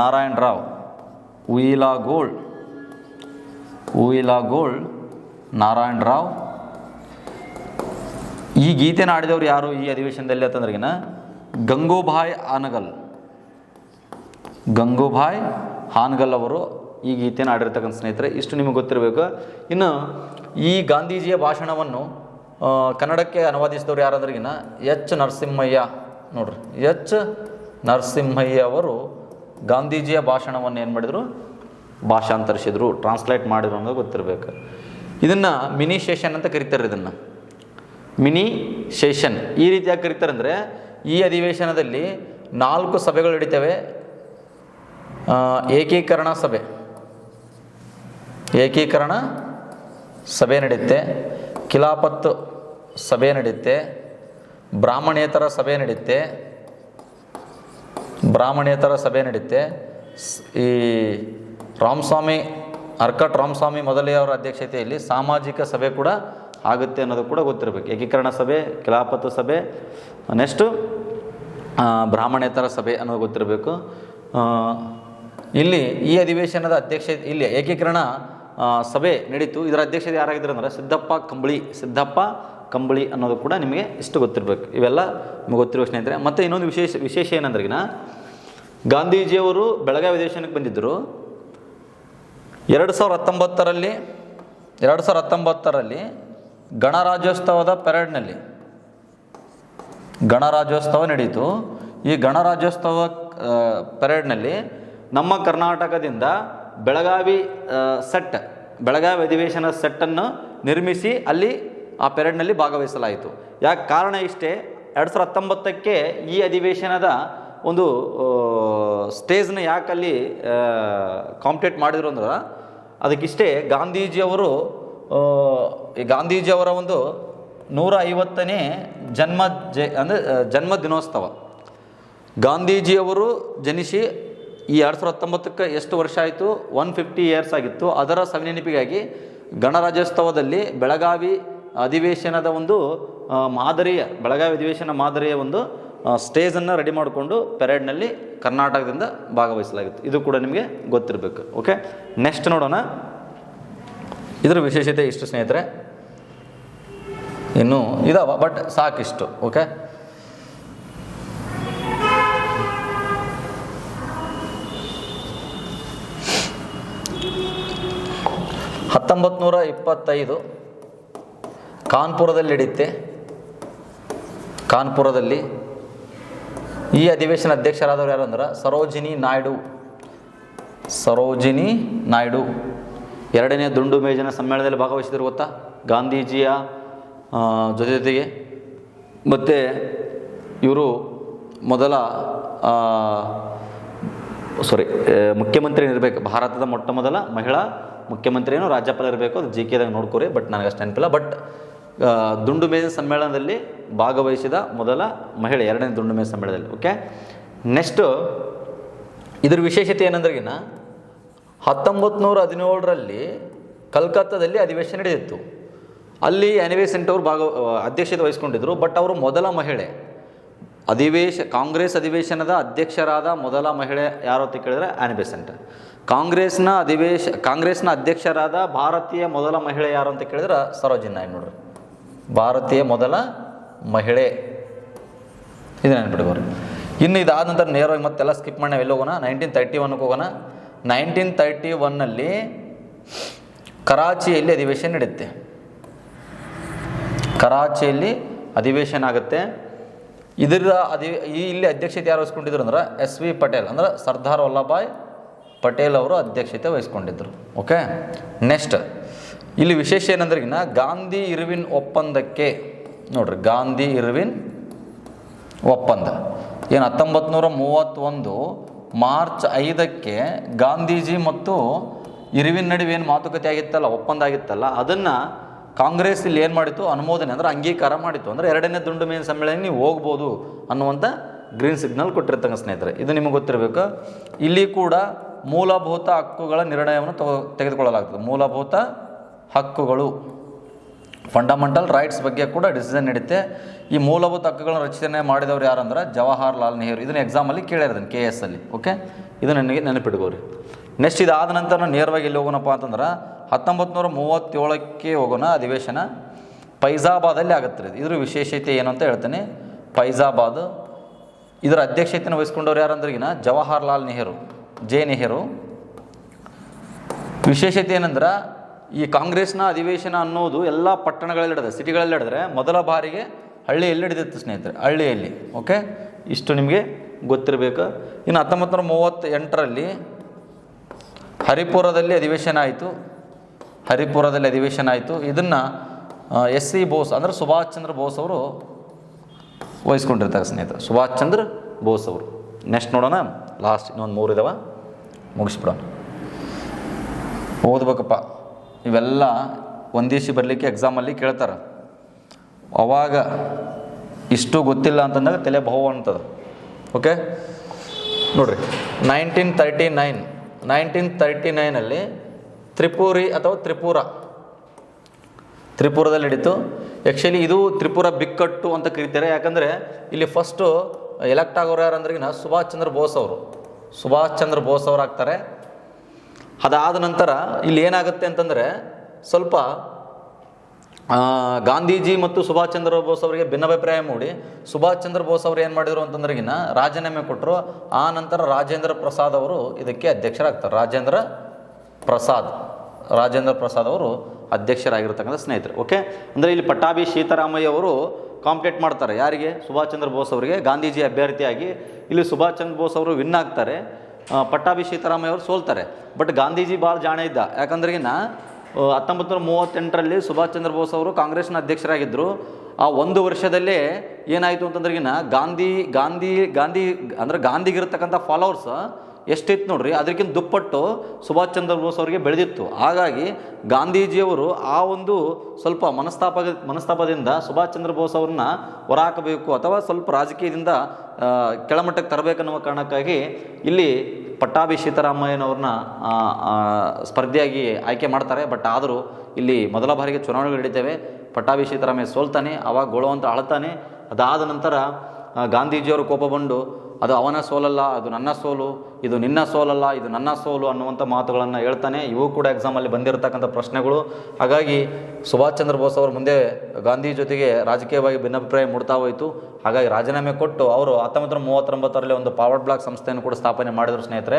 ನಾರಾಯಣ ರಾವ್. ಉಯಿಲಾಗೋಳ್. ಉಯಿಲಾಗೋಳ್ ನಾರಾಯಣ ರಾವ್. ಈ ಗೀತೆನ ಆಡಿದವರು ಯಾರು ಈ ಅಧಿವೇಶನದಲ್ಲಿ ಅಂತಂದ್ರಿಗಿನ? ಗಂಗೂಭಾಯ್ ಆನಗಲ್ ಗಂಗೂಭಾಯ್ ಹಾನಗಲ್ ಅವರು ಈ ಗೀತೆಯನ್ನು ಆಡಿರ್ತಕ್ಕಂಥ ಸ್ನೇಹಿತರೆ, ಇಷ್ಟು ನಿಮಗೆ ಗೊತ್ತಿರಬೇಕು. ಇನ್ನು ಈ ಗಾಂಧೀಜಿಯ ಭಾಷಣವನ್ನು ಕನ್ನಡಕ್ಕೆ ಅನುವಾದಿಸಿದವರು ಯಾರಂದ್ರಿಗಿನ ಎಚ್ ನರಸಿಂಹಯ್ಯ ನೋಡ್ರಿ. ಎಚ್ ನರಸಿಂಹಯ್ಯ ಅವರು ಗಾಂಧೀಜಿಯ ಭಾಷಣವನ್ನು ಏನು ಮಾಡಿದರು? ಭಾಷಾಂತರಿಸಿದ್ರು ಟ್ರಾನ್ಸ್ಲೇಟ್ ಮಾಡಿದ್ರು ಅನ್ನೋದು ಗೊತ್ತಿರಬೇಕು. ಇದನ್ನು ಮಿನಿ ಶೇಷನ್ ಅಂತ ಕರೀತಾರೆ ಇದನ್ನು. Mini session. ಈ ರೀತಿಯಾಗಿ ಕರಿತಾರೆ ಅಂದರೆ, ಈ ಅಧಿವೇಶನದಲ್ಲಿ ನಾಲ್ಕು ಸಭೆಗಳು ನಡೀತವೆ. ಏಕೀಕರಣ ಸಭೆ. ಏಕೀಕರಣ ಸಭೆ ನಡೆಯುತ್ತೆ ಖಿಲಾಪತ್ತು ಸಭೆ ನಡೆಯುತ್ತೆ ಬ್ರಾಹ್ಮಣೇತರ ಸಭೆ ನಡೆಯುತ್ತೆ ಬ್ರಾಹ್ಮಣೇತರ ಸಭೆ ನಡೆಯುತ್ತೆ ಈ ರಾಮಸ್ವಾಮಿ ಅರ್ಕಟ್ ರಾಮಸ್ವಾಮಿ ಮೊದಲೆಯವರ ಅಧ್ಯಕ್ಷತೆಯಲ್ಲಿ ಸಾಮಾಜಿಕ ಸಭೆ ಕೂಡ ಆಗುತ್ತೆ ಅನ್ನೋದು ಕೂಡ ಗೊತ್ತಿರಬೇಕು. ಏಕೀಕರಣ ಸಭೆ ಖಿಲಾಫತ್ ಸಭೆ, ನೆಕ್ಸ್ಟು ಬ್ರಾಹ್ಮಣೇತರ ಸಭೆ ಅನ್ನೋದು ಗೊತ್ತಿರಬೇಕು. ಇಲ್ಲಿ ಈ ಅಧಿವೇಶನದ ಅಧ್ಯಕ್ಷ, ಇಲ್ಲಿ ಏಕೀಕರಣ ಸಭೆ ನಡೀತು. ಇದರ ಅಧ್ಯಕ್ಷತೆ ಯಾರಾಗಿದ್ದರು ಅಂದರೆ ಸಿದ್ದಪ್ಪ ಕಂಬಳಿ, ಸಿದ್ದಪ್ಪ ಕಂಬಳಿ ಅನ್ನೋದು ಕೂಡ ನಿಮಗೆ ಇಷ್ಟು ಗೊತ್ತಿರಬೇಕು. ಇವೆಲ್ಲ ನಿಮಗೆ ಗೊತ್ತಿರುವ ಸ್ನೇಹಿತರೆ. ಮತ್ತು ಇನ್ನೊಂದು ವಿಶೇಷ ವಿಶೇಷ ಏನಂದ್ರಗಿನ ಗಾಂಧೀಜಿಯವರು ಬೆಳಗಾವಿ ಅಧಿವೇಶನಕ್ಕೆ ಬಂದಿದ್ದರು. ಎರಡು ಸಾವಿರದ ಹತ್ತೊಂಬತ್ತರಲ್ಲಿ, ಎರಡು ಸಾವಿರದ ಹತ್ತೊಂಬತ್ತರಲ್ಲಿ ಗಣರಾಜ್ಯೋತ್ಸವದ ಪೆರೇಡ್ನಲ್ಲಿ ಗಣರಾಜ್ಯೋತ್ಸವ ನಡೆಯಿತು ಈ ಗಣರಾಜ್ಯೋತ್ಸವ ಪೆರೇಡ್ನಲ್ಲಿ ನಮ್ಮ ಕರ್ನಾಟಕದಿಂದ ಬೆಳಗಾವಿ ಸೆಟ್, ಬೆಳಗಾವಿ ಅಧಿವೇಶನ ಸೆಟ್ಟನ್ನು ನಿರ್ಮಿಸಿ ಅಲ್ಲಿ ಆ ಪೆರೇಡ್ನಲ್ಲಿ ಭಾಗವಹಿಸಲಾಯಿತು. ಯಾಕೆ ಕಾರಣ ಇಷ್ಟೇ, ಎರಡು ಸಾವಿರದ ಹತ್ತೊಂಬತ್ತಕ್ಕೆ ಈ ಅಧಿವೇಶನದ ಒಂದು ಸ್ಟೇಜ್ನ ಯಾಕಲ್ಲಿ ಕಾಂಪಿಟೇಟ್ ಮಾಡಿದ್ರು ಅಂದ್ರೆ, ಅದಕ್ಕಿಷ್ಟೇ ಗಾಂಧೀಜಿಯವರು ಗಾಂಧೀಜಿಯವರ ಒಂದು ನೂರ ಐವತ್ತನೇ ಜನ್ಮ ಜ ಅಂದರೆ ಜನ್ಮ ದಿನೋತ್ಸವ. ಗಾಂಧೀಜಿಯವರು ಜನಿಸಿ ಈ ಎರಡು ಸಾವಿರದ ಹತ್ತೊಂಬತ್ತಕ್ಕೆ ಎಷ್ಟು ವರ್ಷ ಆಯಿತು? ಒನ್ ಫಿಫ್ಟಿ ಇಯರ್ಸ್ ಆಗಿತ್ತು. ಅದರ ಸವಿನೆನಪಿಗಾಗಿ ಗಣರಾಜ್ಯೋತ್ಸವದಲ್ಲಿ ಬೆಳಗಾವಿ ಅಧಿವೇಶನದ ಒಂದು ಮಾದರಿಯ, ಬೆಳಗಾವಿ ಅಧಿವೇಶನ ಮಾದರಿಯ ಒಂದು ಸ್ಟೇಜನ್ನು ರೆಡಿ ಮಾಡಿಕೊಂಡು ಪೆರೇಡ್ನಲ್ಲಿ ಕರ್ನಾಟಕದಿಂದ ಭಾಗವಹಿಸಲಾಗಿತ್ತು. ಇದು ಕೂಡ ನಿಮಗೆ ಗೊತ್ತಿರಬೇಕು ಓಕೆ ನೆಕ್ಸ್ಟ್ ನೋಡೋಣ. ಇದರ ವಿಶೇಷತೆ ಇಷ್ಟು, ಸ್ನೇಹಿತರೆ. ಇನ್ನು ಇದಾವ ಬಟ್ ಸಾಕಿಷ್ಟು ಓಕೆ ಹತ್ತೊಂಬತ್ತು ನೂರ ಇಪ್ಪತ್ತೈದು ಕಾನ್ಪುರದಲ್ಲಿ ನಡೆಯುತ್ತೆ ಕಾನ್ಪುರದಲ್ಲಿ ಈ ಅಧಿವೇಶನ ಅಧ್ಯಕ್ಷರಾದವರು ಯಾರು ಅಂದ್ರೆ ಸರೋಜಿನಿ ನಾಯ್ಡು. ಸರೋಜಿನಿ ನಾಯ್ಡು. ಎರಡನೇ ದುಂಡು ಮೇಜಿನ ಸಮ್ಮೇಳನದಲ್ಲಿ ಭಾಗವಹಿಸಿದ್ರು ಗೊತ್ತಾ? ಗಾಂಧೀಜಿಯ ಜೊತೆ ಜೊತೆಗೆ ಮತ್ತು ಇವರು ಮೊದಲ ಸಾರಿ ಮುಖ್ಯಮಂತ್ರಿ ಇರಬೇಕು. ಭಾರತದ ಮೊಟ್ಟ ಮೊದಲ ಮಹಿಳಾ ಮುಖ್ಯಮಂತ್ರಿಯೂ ರಾಜ್ಯಪಾಲ ಇರಬೇಕು ಅದು ಜಿ ಕೆದಾಗ ನೋಡ್ಕೊರಿ ಬಟ್ ನನಗೆ ಅಷ್ಟು ನೆನಪಿಲ್ಲ ಬಟ್ ದುಂಡು ಮೇಜಿನ ಸಮ್ಮೇಳನದಲ್ಲಿ ಭಾಗವಹಿಸಿದ ಮೊದಲ ಮಹಿಳೆ, ಎರಡನೇ ದುಂಡು ಮೇಜಿನ ಸಮ್ಮೇಳನದಲ್ಲಿ ಓಕೆ ನೆಕ್ಸ್ಟು ಇದ್ರ ವಿಶೇಷತೆ ಏನಂದ್ರೆಗಿನ ಹತ್ತೊಂಬತ್ತು ನೂರ ಹದಿನೇಳರಲ್ಲಿ ಕಲ್ಕತ್ತಾದಲ್ಲಿ ಅಧಿವೇಶನ ನಡೆದಿತ್ತು. ಅಲ್ಲಿ ಅನಿವೇ ಸೆಂಟ್ ಅವರು ಭಾಗ, ಅಧ್ಯಕ್ಷತೆ ವಹಿಸ್ಕೊಂಡಿದ್ದರು ಬಟ್ ಅವರು ಮೊದಲ ಮಹಿಳೆ. ಅಧಿವೇಶ, ಕಾಂಗ್ರೆಸ್ ಅಧಿವೇಶನದ ಅಧ್ಯಕ್ಷರಾದ ಮೊದಲ ಮಹಿಳೆ ಯಾರು ಅಂತ ಕೇಳಿದ್ರೆ ಆನಿಬೆ ಬೆಸೆಂಟ್ ಕಾಂಗ್ರೆಸ್ನ ಅಧಿವೇಶ, ಕಾಂಗ್ರೆಸ್ನ ಅಧ್ಯಕ್ಷರಾದ ಭಾರತೀಯ ಮೊದಲ ಮಹಿಳೆ ಯಾರು ಅಂತ ಕೇಳಿದ್ರೆ ಸರೋಜಿನಿ ನಾಯ್ಡು ನೋಡ್ರಿ. ಭಾರತೀಯ ಮೊದಲ ಮಹಿಳೆ. ಇದು ನೆನ್ಪಿಟ್ಕೋರಿ ಇನ್ನು ಇದಾದ ನಂತರ ನೇರವಾಗಿ ಮತ್ತೆಲ್ಲ ಸ್ಕಿಪ್ ಮಾಡಿ ನಾವು ಹೋಗೋಣ? ನೈನ್ಟೀನ್ ತರ್ಟಿ ಒನ್ಗೆ ಹೋಗೋಣ. ನೈನ್ಟೀನ್ ತರ್ಟಿ ಒನ್ನಲ್ಲಿ ಕರಾಚಿಯಲ್ಲಿ ಅಧಿವೇಶನ ನಡೆಯುತ್ತೆ. ಕರಾಚಿಯಲ್ಲಿ ಅಧಿವೇಶನ ಆಗುತ್ತೆ. ಇದರ ಅಧಿ ಇಲ್ಲಿ ಅಧ್ಯಕ್ಷತೆ ಯಾರು ವಹಿಸ್ಕೊಂಡಿದ್ರು ಅಂದ್ರೆ ಎಸ್ ವಿ ಪಟೇಲ್, ಅಂದ್ರೆ ಸರ್ದಾರ್ ವಲ್ಲಭಾಯ್ ಪಟೇಲ್ ಅವರು ಅಧ್ಯಕ್ಷತೆ ವಹಿಸ್ಕೊಂಡಿದ್ರು. ಓಕೆ ನೆಕ್ಸ್ಟ್ ಇಲ್ಲಿ ವಿಶೇಷ ಏನಂದ್ರೆಗಿನ ಗಾಂಧಿ ಇರುವಿನ ಒಪ್ಪಂದಕ್ಕೆ, ನೋಡ್ರಿ, ಗಾಂಧಿ ಇರುವಿನ್ ಒಪ್ಪಂದ. ಏನು ಹತ್ತೊಂಬತ್ತು ನೂರ ಮೂವತ್ತೊಂದು ಮಾರ್ಚ್ ಐದಕ್ಕೆ ಗಾಂಧೀಜಿ ಮತ್ತು ಇರುವಿನ ನಡುವೆ ಏನು ಮಾತುಕತೆ ಆಗಿತ್ತಲ್ಲ, ಒಪ್ಪಂದ ಆಗಿತ್ತಲ್ಲ, ಅದನ್ನು ಕಾಂಗ್ರೆಸ್ ಇಲ್ಲಿ ಏನು ಮಾಡಿತ್ತು, ಅನುಮೋದನೆ, ಅಂದರೆ ಅಂಗೀಕಾರ ಮಾಡಿತ್ತು. ಅಂದರೆ ಎರಡನೇ ದುಂಡು ಮೇನ್ ಸಮ್ಮೇಳನ ನೀವು ಹೋಗ್ಬೋದು ಅನ್ನುವಂಥ ಗ್ರೀನ್ ಸಿಗ್ನಲ್ ಕೊಟ್ಟಿರ್ತಂಗೆ ಸ್ನೇಹಿತರೆ, ಇದು ನಿಮಗೆ ಗೊತ್ತಿರಬೇಕು. ಇಲ್ಲಿ ಕೂಡ ಮೂಲಭೂತ ಹಕ್ಕುಗಳ ನಿರ್ಣಯವನ್ನು ತಗೋ, ತೆಗೆದುಕೊಳ್ಳಲಾಗ್ತದೆ. ಮೂಲಭೂತ ಹಕ್ಕುಗಳು ಫಂಡಮೆಂಟಲ್ ರೈಟ್ಸ್ ಬಗ್ಗೆ ಕೂಡ ಡಿಸಿಷನ್ ನಡೀತೆ. ಈ ಮೂಲಭೂತ ಹಕ್ಕುಗಳನ್ನು ರಚನೆ ಮಾಡಿದವರು ಯಾರಂದ್ರೆ ಜವಾಹರಲಾಲ್ ನೆಹರು. ಇದನ್ನು ಎಕ್ಸಾಮಲ್ಲಿ ಕೇಳಿರೋದನ್ನು ಕೆ ಎಸ್ ಅಲ್ಲಿ ಓಕೆ ಇದು ನನಗೆ ನೆನಪಿಟ್ಕೋರಿ ನೆಕ್ಸ್ಟ್ ಇದಾದ ನಂತರ ನೇರವಾಗಿ ಎಲ್ಲಿ ಹೋಗೋಣಪ್ಪ ಅಂತಂದ್ರೆ ಹತ್ತೊಂಬತ್ತು ನೂರ ಮೂವತ್ತೇಳಕ್ಕೆ ಹೋಗೋಣ ಅಧಿವೇಶನ ಫೈಜಾಬಾದಲ್ಲಿ ಆಗುತ್ತೆ ಇದು ಇದ್ರ ವಿಶೇಷತೆ ಏನು ಅಂತ ಹೇಳ್ತೇನೆ. ಫೈಜಾಬಾದ್, ಇದರ ಅಧ್ಯಕ್ಷತೆಯನ್ನು ವಹಿಸ್ಕೊಂಡವ್ರು ಯಾರಂದ್ರಿಗಿನ? ಜವಾಹರ್ಲಾಲ್ ನೆಹರು, ಜೆ ನೆಹರು. ವಿಶೇಷತೆ ಏನಂದ್ರೆ ಈ ಕಾಂಗ್ರೆಸ್ನ ಅಧಿವೇಶನ ಅನ್ನೋದು ಎಲ್ಲ ಪಟ್ಟಣಗಳಲ್ಲಿ ನಡೆದ, ಸಿಟಿಗಳಲ್ಲಿ ನಡೆದರೆ ಮೊದಲ ಬಾರಿಗೆ ಹಳ್ಳಿಯಲ್ಲಿ ನಡೆದಿತ್ತು ಸ್ನೇಹಿತರೆ, ಹಳ್ಳಿಯಲ್ಲಿ, ಓಕೆ? ಇಷ್ಟು ನಿಮಗೆ ಗೊತ್ತಿರಬೇಕು. ಇನ್ನು ಹತ್ತೊಂಬತ್ತು ನೂರ ಮೂವತ್ತ ಎಂಟರಲ್ಲಿ ಹರಿಪುರದಲ್ಲಿ ಅಧಿವೇಶನ ಆಯಿತು. ಹರಿಪುರದಲ್ಲಿ ಅಧಿವೇಶನ ಆಯಿತು. ಇದನ್ನು ಎಸ್ ಸಿ ಬೋಸ್ ಅಂದರೆ ಸುಭಾಷ್ ಚಂದ್ರ ಬೋಸ್ ಅವರು ವಹಿಸ್ಕೊಂಡಿರ್ತಾರೆ ಸ್ನೇಹಿತರು. ಸುಭಾಷ್ ಚಂದ್ರ ಬೋಸ್ ಅವರು. ನೆಕ್ಸ್ಟ್ ನೋಡೋಣ. ಲಾಸ್ಟ್ ಇನ್ನೊಂದು ಮೂರು ಇದಾವ. ಮುಗಿಸ್ಬಿಡೋಣ. ಓದ್ಬೇಕಪ್ಪ. ಇವೆಲ್ಲ ಒಂದೇಶಿ ಬರಲಿಕ್ಕೆ ಎಕ್ಸಾಮಲ್ಲಿ ಕೇಳ್ತಾರೆ. ಅವಾಗ ಇಷ್ಟು ಗೊತ್ತಿಲ್ಲ ಅಂತಂದಾಗ ತಲೆ ಬಹು ಅಂತದ. ಓಕೆ ನೋಡ್ರಿ nineteen thirty nine nineteen thirty ನೈನಲ್ಲಿ Tripuri ಅಥವಾ ತ್ರಿಪುರ. ತ್ರಿಪುರದಲ್ಲಿ ನಡೀತು. ಆ್ಯಕ್ಚುಲಿ ಇದು ತ್ರಿಪುರ ಬಿಕ್ಕಟ್ಟು ಅಂತ ಕರೀತಾರೆ. ಯಾಕಂದರೆ ಇಲ್ಲಿ ಫಸ್ಟು ಎಲೆಕ್ಟ್ ಆಗೋರು ಯಾರು ಸುಭಾಷ್ ಚಂದ್ರ ಬೋಸ್ ಅವರು. ಸುಭಾಷ್ ಚಂದ್ರ ಬೋಸ್ ಅವರು ಆಗ್ತಾರೆ. ಅದಾದ ನಂತರ ಇಲ್ಲಿ ಏನಾಗುತ್ತೆ ಅಂತಂದರೆ ಸ್ವಲ್ಪ ಗಾಂಧೀಜಿ ಮತ್ತು ಸುಭಾಷ್ ಚಂದ್ರ ಬೋಸ್ ಅವರಿಗೆ ಭಿನ್ನಾಭಿಪ್ರಾಯ ಮೂಡಿ. ಸುಭಾಷ್ ಚಂದ್ರ ಬೋಸ್ ಅವರು ಏನು ಮಾಡಿದರು ಅಂತಂದ್ರೆಗಿನ ರಾಜೀನಾಮೆ ಕೊಟ್ಟರು ಆ ನಂತರ ರಾಜೇಂದ್ರ ಪ್ರಸಾದ್ ಅವರು ಇದಕ್ಕೆ ಅಧ್ಯಕ್ಷರಾಗ್ತಾರೆ. ರಾಜೇಂದ್ರ ಪ್ರಸಾದ್ ರಾಜೇಂದ್ರ ಪ್ರಸಾದ್ ಅವರು ಅಧ್ಯಕ್ಷರಾಗಿರ್ತಕ್ಕಂಥ ಸ್ನೇಹಿತರು. ಓಕೆ ಅಂದರೆ ಇಲ್ಲಿ ಪಟ್ಟಾಭಿ ಸೀತಾರಾಮಯ್ಯ ಅವರು ಕಾಂಪ್ಲೇಟ್ ಮಾಡ್ತಾರೆ. ಯಾರಿಗೆ? ಸುಭಾಷ್ ಚಂದ್ರ ಬೋಸ್ ಅವರಿಗೆ. ಗಾಂಧೀಜಿ ಅಭ್ಯರ್ಥಿಯಾಗಿ ಇಲ್ಲಿ ಸುಭಾಷ್ ಚಂದ್ರ ಬೋಸ್ ಅವರು ವಿನ್ ಆಗ್ತಾರೆ. ಪಟ್ಟಾಭಿ ಸೀತಾರಾಮಯ್ಯವರು ಸೋಲ್ತಾರೆ. ಬಟ್ ಗಾಂಧೀಜಿ ಭಾಳ ಜಾಣೆ ಇದ್ದ. ಯಾಕಂದ್ರೆಗಿನ ಹತ್ತೊಂಬತ್ತು ನೂರ ಮೂವತ್ತೆಂಟರಲ್ಲಿ ಸುಭಾಷ್ ಚಂದ್ರ ಬೋಸ್ ಅವರು ಕಾಂಗ್ರೆಸ್ನ ಅಧ್ಯಕ್ಷರಾಗಿದ್ದರು ಆ ಒಂದು ವರ್ಷದಲ್ಲೇ ಏನಾಯಿತು ಅಂತಂದ್ರೆಗಿನ, ಗಾಂಧಿ ಗಾಂಧಿ ಗಾಂಧಿ, ಅಂದರೆ ಗಾಂಧಿಗಿರ್ತಕ್ಕಂಥ ಫಾಲೋವರ್ಸ್ ಎಷ್ಟಿತ್ತು ನೋಡ್ರಿ, ಅದಕ್ಕಿಂತ ದುಪ್ಪಟ್ಟು ಸುಭಾಷ್ ಚಂದ್ರ ಬೋಸ್ ಅವರಿಗೆ ಬೆಳೆದಿತ್ತು. ಹಾಗಾಗಿ ಗಾಂಧೀಜಿಯವರು ಆ ಒಂದು ಸ್ವಲ್ಪ ಮನಸ್ತಾಪ ಮನಸ್ತಾಪದಿಂದ ಸುಭಾಷ್ ಚಂದ್ರ ಬೋಸ್ ಅವ್ರನ್ನ ಹೊರಹಾಕಬೇಕು ಅಥವಾ ಸ್ವಲ್ಪ ರಾಜಕೀಯದಿಂದ ಕೆಳಮಟ್ಟಕ್ಕೆ ತರಬೇಕನ್ನುವ ಕಾರಣಕ್ಕಾಗಿ ಇಲ್ಲಿ ಪಟ್ಟಾಭಿ ಸೀತಾರಾಮಯ್ಯನವ್ರನ್ನ ಸ್ಪರ್ಧಿಯಾಗಿ ಆಯ್ಕೆ ಮಾಡ್ತಾರೆ. ಬಟ್ ಆದರೂ ಇಲ್ಲಿ ಮೊದಲ ಬಾರಿಗೆ ಚುನಾವಣೆಗಳು ನಡೀತೇವೆ. ಪಟ್ಟಾಭಿ ಸೀತಾರಾಮಯ್ಯ ಸೋಲ್ತಾನೆ, ಅವಾಗ ಗೋಳವಂತ ಅಳ್ತಾನೆ ಅದಾದ ನಂತರ ಗಾಂಧೀಜಿಯವರು ಕೋಪ ಕೋಪಗೊಂಡು ಅದು ಅವನ ಸೋಲಲ್ಲ, ಅದು ನನ್ನ ಸೋಲು, ಇದು ನಿನ್ನ ಸೋಲಲ್ಲ, ಇದು ನನ್ನ ಸೋಲು ಅನ್ನುವಂಥ ಮಾತುಗಳನ್ನು ಹೇಳ್ತಾನೆ. ಇವು ಕೂಡ ಎಕ್ಸಾಮಲ್ಲಿ ಬಂದಿರತಕ್ಕಂಥ ಪ್ರಶ್ನೆಗಳು. ಹಾಗಾಗಿ ಸುಭಾಷ್ ಚಂದ್ರ ಬೋಸ್ ಅವರು ಮುಂದೆ ಗಾಂಧಿ ಜೊತೆಗೆ ರಾಜಕೀಯವಾಗಿ ಭಿನ್ನಾಭಿಪ್ರಾಯ ಮೂಡ್ತಾ ಹೋಯಿತು. ಹಾಗಾಗಿ ರಾಜೀನಾಮೆ ಕೊಟ್ಟು ಅವರು ಹತ್ತೊಂಬತ್ತು ನೂರ ಮೂವತ್ತೊಂಬತ್ತರಲ್ಲಿ ಒಂದು ಪವರ್ ಬ್ಲಾಕ್ ಸಂಸ್ಥೆಯನ್ನು ಕೂಡ ಸ್ಥಾಪನೆ ಮಾಡಿದ್ರು ಸ್ನೇಹಿತರೆ.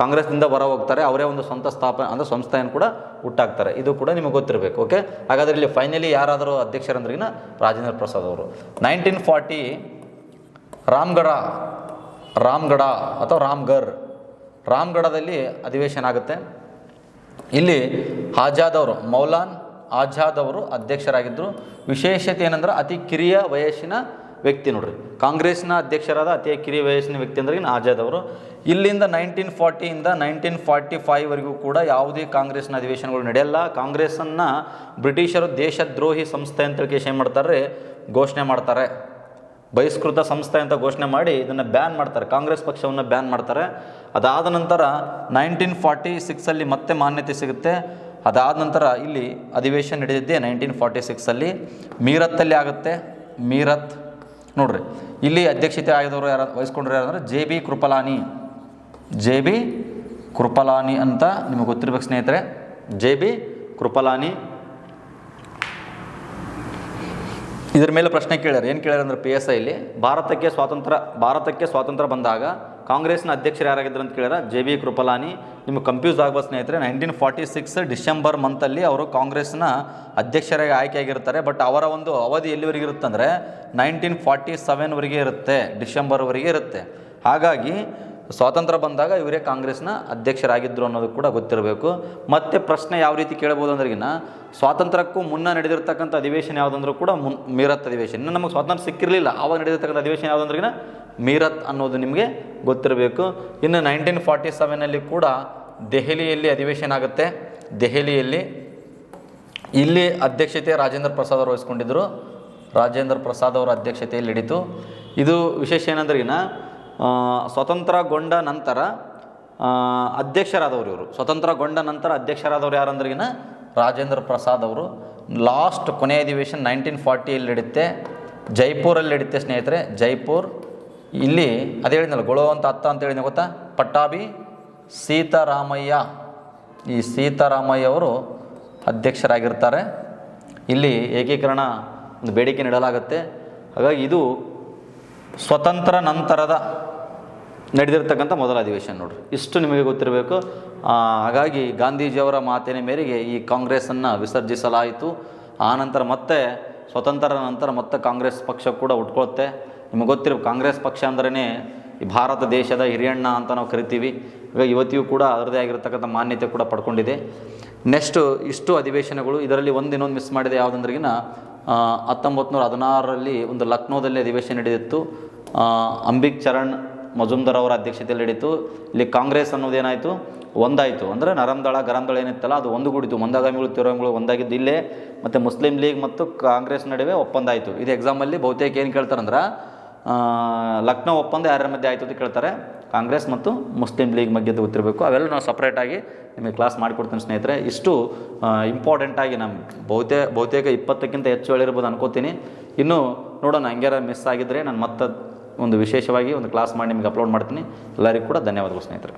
ಕಾಂಗ್ರೆಸ್ನಿಂದ ಹೊರ ಹೋಗ್ತಾರೆ ಅವರೇ ಒಂದು ಸ್ವಂತ ಸ್ಥಾಪನೆ ಅಂದರೆ ಸಂಸ್ಥೆಯನ್ನು ಕೂಡ ಹುಟ್ಟಾಕ್ತಾರೆ. ಇದು ಕೂಡ ನಿಮಗೆ ಗೊತ್ತಿರಬೇಕು ಓಕೆ ಹಾಗಾದರೆ ಇಲ್ಲಿ ಫೈನಲಿ ಯಾರಾದರೂ ಅಧ್ಯಕ್ಷರಂದ್ರಿಗಿನ ರಾಜೇಂದ್ರ ಪ್ರಸಾದ್ ಅವರು. ನೈನ್ಟೀನ್ ಫಾರ್ಟಿ ರಾಮ್ಗಢ ರಾಮ್ಗಢ ಅಥವಾ ರಾಮ್ಗರ್ ರಾಮ್ಗಢದಲ್ಲಿ ಅಧಿವೇಶನ ಆಗುತ್ತೆ. ಇಲ್ಲಿ ಆಜಾದ್ ಅವರು, ಮೌಲಾನ್ ಆಜಾದ್ ಅವರು ಅಧ್ಯಕ್ಷರಾಗಿದ್ದರು ವಿಶೇಷತೆ ಏನಂದ್ರೆ ಅತಿ ಕಿರಿಯ ವಯಸ್ಸಿನ ವ್ಯಕ್ತಿ ನೋಡ್ರಿ. ಕಾಂಗ್ರೆಸ್ನ ಅಧ್ಯಕ್ಷರಾದ ಅತಿ ಕಿರಿಯ ವಯಸ್ಸಿನ ವ್ಯಕ್ತಿ ಅಂದ್ರೆ ಆಜಾದ್ ಅವರು. ಇಲ್ಲಿಂದ ನೈನ್ಟೀನ್ ಫಾರ್ಟಿಯಿಂದ ನೈನ್ಟೀನ್ ಫಾರ್ಟಿ ಫೈವ್ವರೆಗೂ ಕೂಡ ಯಾವುದೇ ಕಾಂಗ್ರೆಸ್ನ ಅಧಿವೇಶನಗಳು ನಡೆಯಲ್ಲ. ಕಾಂಗ್ರೆಸ್ಸನ್ನು ಬ್ರಿಟಿಷರು ದೇಶದ್ರೋಹಿ ಸಂಸ್ಥೆ ಅಂತ ಕೇಸ್ ಏನು ಮಾಡ್ತಾರೆ? ಘೋಷಣೆ ಮಾಡ್ತಾರೆ. ಬಹಿಷ್ಕೃತ ಸಂಸ್ಥೆ ಅಂತ ಘೋಷಣೆ ಮಾಡಿ ಇದನ್ನು ಬ್ಯಾನ್ ಮಾಡ್ತಾರೆ. ಕಾಂಗ್ರೆಸ್ ಪಕ್ಷವನ್ನು ಬ್ಯಾನ್ ಮಾಡ್ತಾರೆ. ಅದಾದ ನಂತರ ನೈನ್ಟೀನ್ ಫಾರ್ಟಿ ಸಿಕ್ಸಲ್ಲಿ ಮತ್ತೆ ಮಾನ್ಯತೆ ಸಿಗುತ್ತೆ. ಅದಾದ ನಂತರ ಇಲ್ಲಿ ಅಧಿವೇಶನ ನಡೆದಿದ್ದೆ ನೈನ್ಟೀನ್ ಫಾರ್ಟಿ ಸಿಕ್ಸಲ್ಲಿ ಮೀರತ್ತಲ್ಲಿ ಆಗುತ್ತೆ. ಮೀರತ್, ನೋಡ್ರಿ, ಇಲ್ಲಿ ಅಧ್ಯಕ್ಷತೆ ಆಗಿದವರು ಯಾರು, ವಹಿಸ್ಕೊಂಡ್ರು ಯಾರಂದ್ರೆ J B Kripalani. J B Kripalani ಅಂತ ನಿಮಗೆ ಗೊತ್ತಿರ್ಬೇಕು ಸ್ನೇಹಿತರೆ. J B Kripalani. ಇದ್ರ ಮೇಲೆ ಪ್ರಶ್ನೆ ಕೇಳ್ಯಾರ. ಏನು ಕೇಳ್ಯಾರ ಅಂದ್ರೆ ಪಿ ಎಸ್ ಐಲಿ ಭಾರತಕ್ಕೆ ಸ್ವಾತಂತ್ರ್ಯ ಭಾರತಕ್ಕೆ ಸ್ವಾತಂತ್ರ್ಯ ಬಂದಾಗ ಕಾಂಗ್ರೆಸ್ನ ಅಧ್ಯಕ್ಷರು ಯಾರಾಗಿದ್ದರು ಅಂತ ಕೇಳ್ಯಾರ? J B Kripalani. ನಿಮಗೆ ಕನ್ಫ್ಯೂಸ್ ಆಗ್ಬೋದು ಸ್ನೇಹಿತರೆ ನೈನ್ಟೀನ್ ಫಾರ್ಟಿ ಸಿಕ್ಸ್ ಡಿಸೆಂಬರ್ ಮಂತಲ್ಲಿ ಅವರು ಕಾಂಗ್ರೆಸ್ನ ಅಧ್ಯಕ್ಷರಾಗಿ ಆಯ್ಕೆಯಾಗಿರ್ತಾರೆ. ಬಟ್ ಅವರ ಒಂದು ಅವಧಿ ಎಲ್ಲಿವರೆಗೆ ಇರುತ್ತಂದರೆ ನೈನ್ಟೀನ್ ಫಾರ್ಟಿ ಸೆವೆನ್ವರೆಗೆ ಇರುತ್ತೆ, ಡಿಸೆಂಬರ್ವರೆಗೆ ಇರುತ್ತೆ. ಹಾಗಾಗಿ ಸ್ವಾತಂತ್ರ್ಯ ಬಂದಾಗ ಇವರೇ ಕಾಂಗ್ರೆಸ್ನ ಅಧ್ಯಕ್ಷರಾಗಿದ್ದರು ಅನ್ನೋದು ಕೂಡ ಗೊತ್ತಿರಬೇಕು. ಮತ್ತೆ ಪ್ರಶ್ನೆ ಯಾವ ರೀತಿ ಕೇಳ್ಬೋದು ಅಂದ್ರಗಿನ, ಸ್ವಾತಂತ್ರ್ಯಕ್ಕೂ ಮುನ್ನ ನಡೆದಿರ್ತಕ್ಕಂಥ ಅಧಿವೇಶನ ಯಾವುದಂದ್ರೂ ಕೂಡ ಮುನ್, ಮೀರತ್ ಅಧಿವೇಶನ. ಇನ್ನು ನಮಗೆ ಸ್ವಾತಂತ್ರ್ಯ ಸಿಕ್ಕಿರಲಿಲ್ಲ, ಆವಾಗ ನಡೆದಿರ್ತಕ್ಕಂಥ ಅಧಿವೇಶನ ಯಾವುದಂದ್ರಿಗಿನ ಮೀರತ್ ಅನ್ನೋದು ನಿಮಗೆ ಗೊತ್ತಿರಬೇಕು. ಇನ್ನು ನೈನ್ಟೀನ್ ಫಾರ್ಟಿ ಸೆವೆನಲ್ಲಿ ಕೂಡ ದೆಹಲಿಯಲ್ಲಿ ಅಧಿವೇಶನ ಆಗುತ್ತೆ. ದೆಹಲಿಯಲ್ಲಿ ಇಲ್ಲಿ ಅಧ್ಯಕ್ಷತೆ ರಾಜೇಂದ್ರ ಪ್ರಸಾದ್ ಅವರು ವಹಿಸ್ಕೊಂಡಿದ್ದರು ರಾಜೇಂದ್ರ ಪ್ರಸಾದ್ ಅವರ ಅಧ್ಯಕ್ಷತೆಯಲ್ಲಿ ನಡೀತು ಇದು ವಿಶೇಷ ಏನಂದ್ರಿಗಿನ ಸ್ವತಂತ್ರಗೊಂಡ ನಂತರ ಅಧ್ಯಕ್ಷರಾದವರು ಇವರು. ಸ್ವತಂತ್ರಗೊಂಡ ನಂತರ ಅಧ್ಯಕ್ಷರಾದವರು ಯಾರಂದ್ರಿಗಿನ ರಾಜೇಂದ್ರ ಪ್ರಸಾದ್ ಅವರು. ಲಾಸ್ಟ್ ಕೊನೆಯ ಅಧಿವೇಶನ್ ನೈನ್ಟೀನ್ ಫಾರ್ಟಿಯಲ್ಲಿ ನಡೀತೆ, ಜೈಪುರಲ್ಲಿ ನಡೀತೆ ಸ್ನೇಹಿತರೆ. ಜೈಪುರ್, ಇಲ್ಲಿ ಅದೇ ಹೇಳಿದ್ನಲ್ಲ, ಗೊಳೋ ಅಂತ ಅತ್ತ ಅಂತ ಹೇಳಿದ್ನ ಗೊತ್ತಾ? ಪಟ್ಟಾಭಿ ಸೀತಾರಾಮಯ್ಯ. ಈ ಸೀತಾರಾಮಯ್ಯ ಅವರು ಅಧ್ಯಕ್ಷರಾಗಿರ್ತಾರೆ. ಇಲ್ಲಿ ಏಕೀಕರಣ ಒಂದು ಬೇಡಿಕೆ ನೀಡಲಾಗುತ್ತೆ. ಹಾಗಾಗಿ ಇದು ಸ್ವತಂತ್ರ ನಂತರದ ನಡೆದಿರ್ತಕ್ಕಂಥ ಮೊದಲ ಅಧಿವೇಶನ ನೋಡ್ರಿ. ಇಷ್ಟು ನಿಮಗೆ ಗೊತ್ತಿರಬೇಕು. ಹಾಗಾಗಿ ಗಾಂಧೀಜಿಯವರ ಮಾತಿನ ಮೇರೆಗೆ ಈ ಕಾಂಗ್ರೆಸ್ಸನ್ನು ವಿಸರ್ಜಿಸಲಾಯಿತು. ಆನಂತರ ಮತ್ತೆ ಸ್ವತಂತ್ರ ನಂತರ ಮತ್ತೆ ಕಾಂಗ್ರೆಸ್ ಪಕ್ಷ ಕೂಡ ಉಟ್ಕೊಳುತ್ತೆ. ನಿಮಗೆ ಗೊತ್ತಿರೋ ಕಾಂಗ್ರೆಸ್ ಪಕ್ಷ ಅಂದ್ರೇ ಈ ಭಾರತ ದೇಶದ ಹಿರಿಯಣ್ಣ ಅಂತ ನಾವು ಕರಿತೀವಿ. ಇವಾಗ ಇವತ್ತಿಗೂ ಕೂಡ ಅದರದೇ ಆಗಿರತಕ್ಕಂಥ ಮಾನ್ಯತೆ ಕೂಡ ಪಡ್ಕೊಂಡಿದೆ. ನೆಕ್ಸ್ಟು ಇಷ್ಟು ಅಧಿವೇಶನಗಳು ಇದರಲ್ಲಿ ಒಂದು ಇನ್ನೊಂದು ಮಿಸ್ ಮಾಡಿದೆ ಯಾವುದಂದ್ರಿಗಿನ ಹತ್ತೊಂಬತ್ತು ನೂರ ಹದಿನಾರರಲ್ಲಿ ಒಂದು ಲಕ್ನೋದಲ್ಲಿ ಅಧಿವೇಶನ ನಡೆದಿತ್ತು. ಅಂಬಿಕ್ ಚರಣ್ ಮಜುಮ್ದಾರ್ ಅವರ ಅಧ್ಯಕ್ಷತೆಯಲ್ಲಿ ನಡೀತು ಇಲ್ಲಿ ಕಾಂಗ್ರೆಸ್ ಅನ್ನೋದೇನಾಯಿತು ಒಂದಾಯಿತು. ಅಂದರೆ ನರಂದಳ ಗರಂದಳ ಏನಿತ್ತಲ್ಲ, ಅದು ಒಂದುಗೂಡಿತು. ಮಂದಗಾಮಿಗಳು ತಿರೋಮಿಗಳು ಒಂದಾಗಿದ್ದು ಇಲ್ಲೇ. ಮತ್ತು ಮುಸ್ಲಿಂ ಲೀಗ್ ಮತ್ತು ಕಾಂಗ್ರೆಸ್ ನಡುವೆ ಒಪ್ಪಂದ ಆಯಿತು. ಇದು ಎಕ್ಸಾಮಲ್ಲಿ ಬಹುತೇಕ ಏನು ಕೇಳ್ತಾರಂದ್ರೆ ಲಕ್ನೋ ಒಪ್ಪಂದ ಯಾರ್ಯಾರ ಮಧ್ಯೆ ಆಯಿತು ಅಂತ ಕೇಳ್ತಾರೆ. ಕಾಂಗ್ರೆಸ್ ಮತ್ತು ಮುಸ್ಲಿಂ ಲೀಗ್ ಮಧ್ಯದ್ದು ಗೊತ್ತಿರಬೇಕು. ಅವೆಲ್ಲ ನಾವು ಸಪ್ರೇಟಾಗಿ ನಿಮಗೆ ಕ್ಲಾಸ್ ಮಾಡಿಕೊಡ್ತೀನಿ ಸ್ನೇಹಿತರೆ. ಇಷ್ಟು ಇಂಪಾರ್ಟೆಂಟಾಗಿ ನಮ್ಮ ಬಹುತೇ, ಬಹುತೇಕ ಇಪ್ಪತ್ತಕ್ಕಿಂತ ಹೆಚ್ಚು ಹೇಳಿರ್ಬೋದು ಅನ್ಕೋತೀನಿ. ಇನ್ನು ನೋಡೋಣ, ಹಂಗ್ಯಾರ ಮಿಸ್ ಆಗಿದ್ದರೆ ನಾನು ಮತ್ತೆ ಒಂದು ವಿಶೇಷವಾಗಿ ಒಂದು ಕ್ಲಾಸ್ ಮಾಡಿ ನಿಮಗೆ ಅಪ್ಲೋಡ್ ಮಾಡ್ತೀನಿ. ಎಲ್ಲರಿಗೂ ಕೂಡ ಧನ್ಯವಾದಗಳು ಸ್ನೇಹಿತರೆ.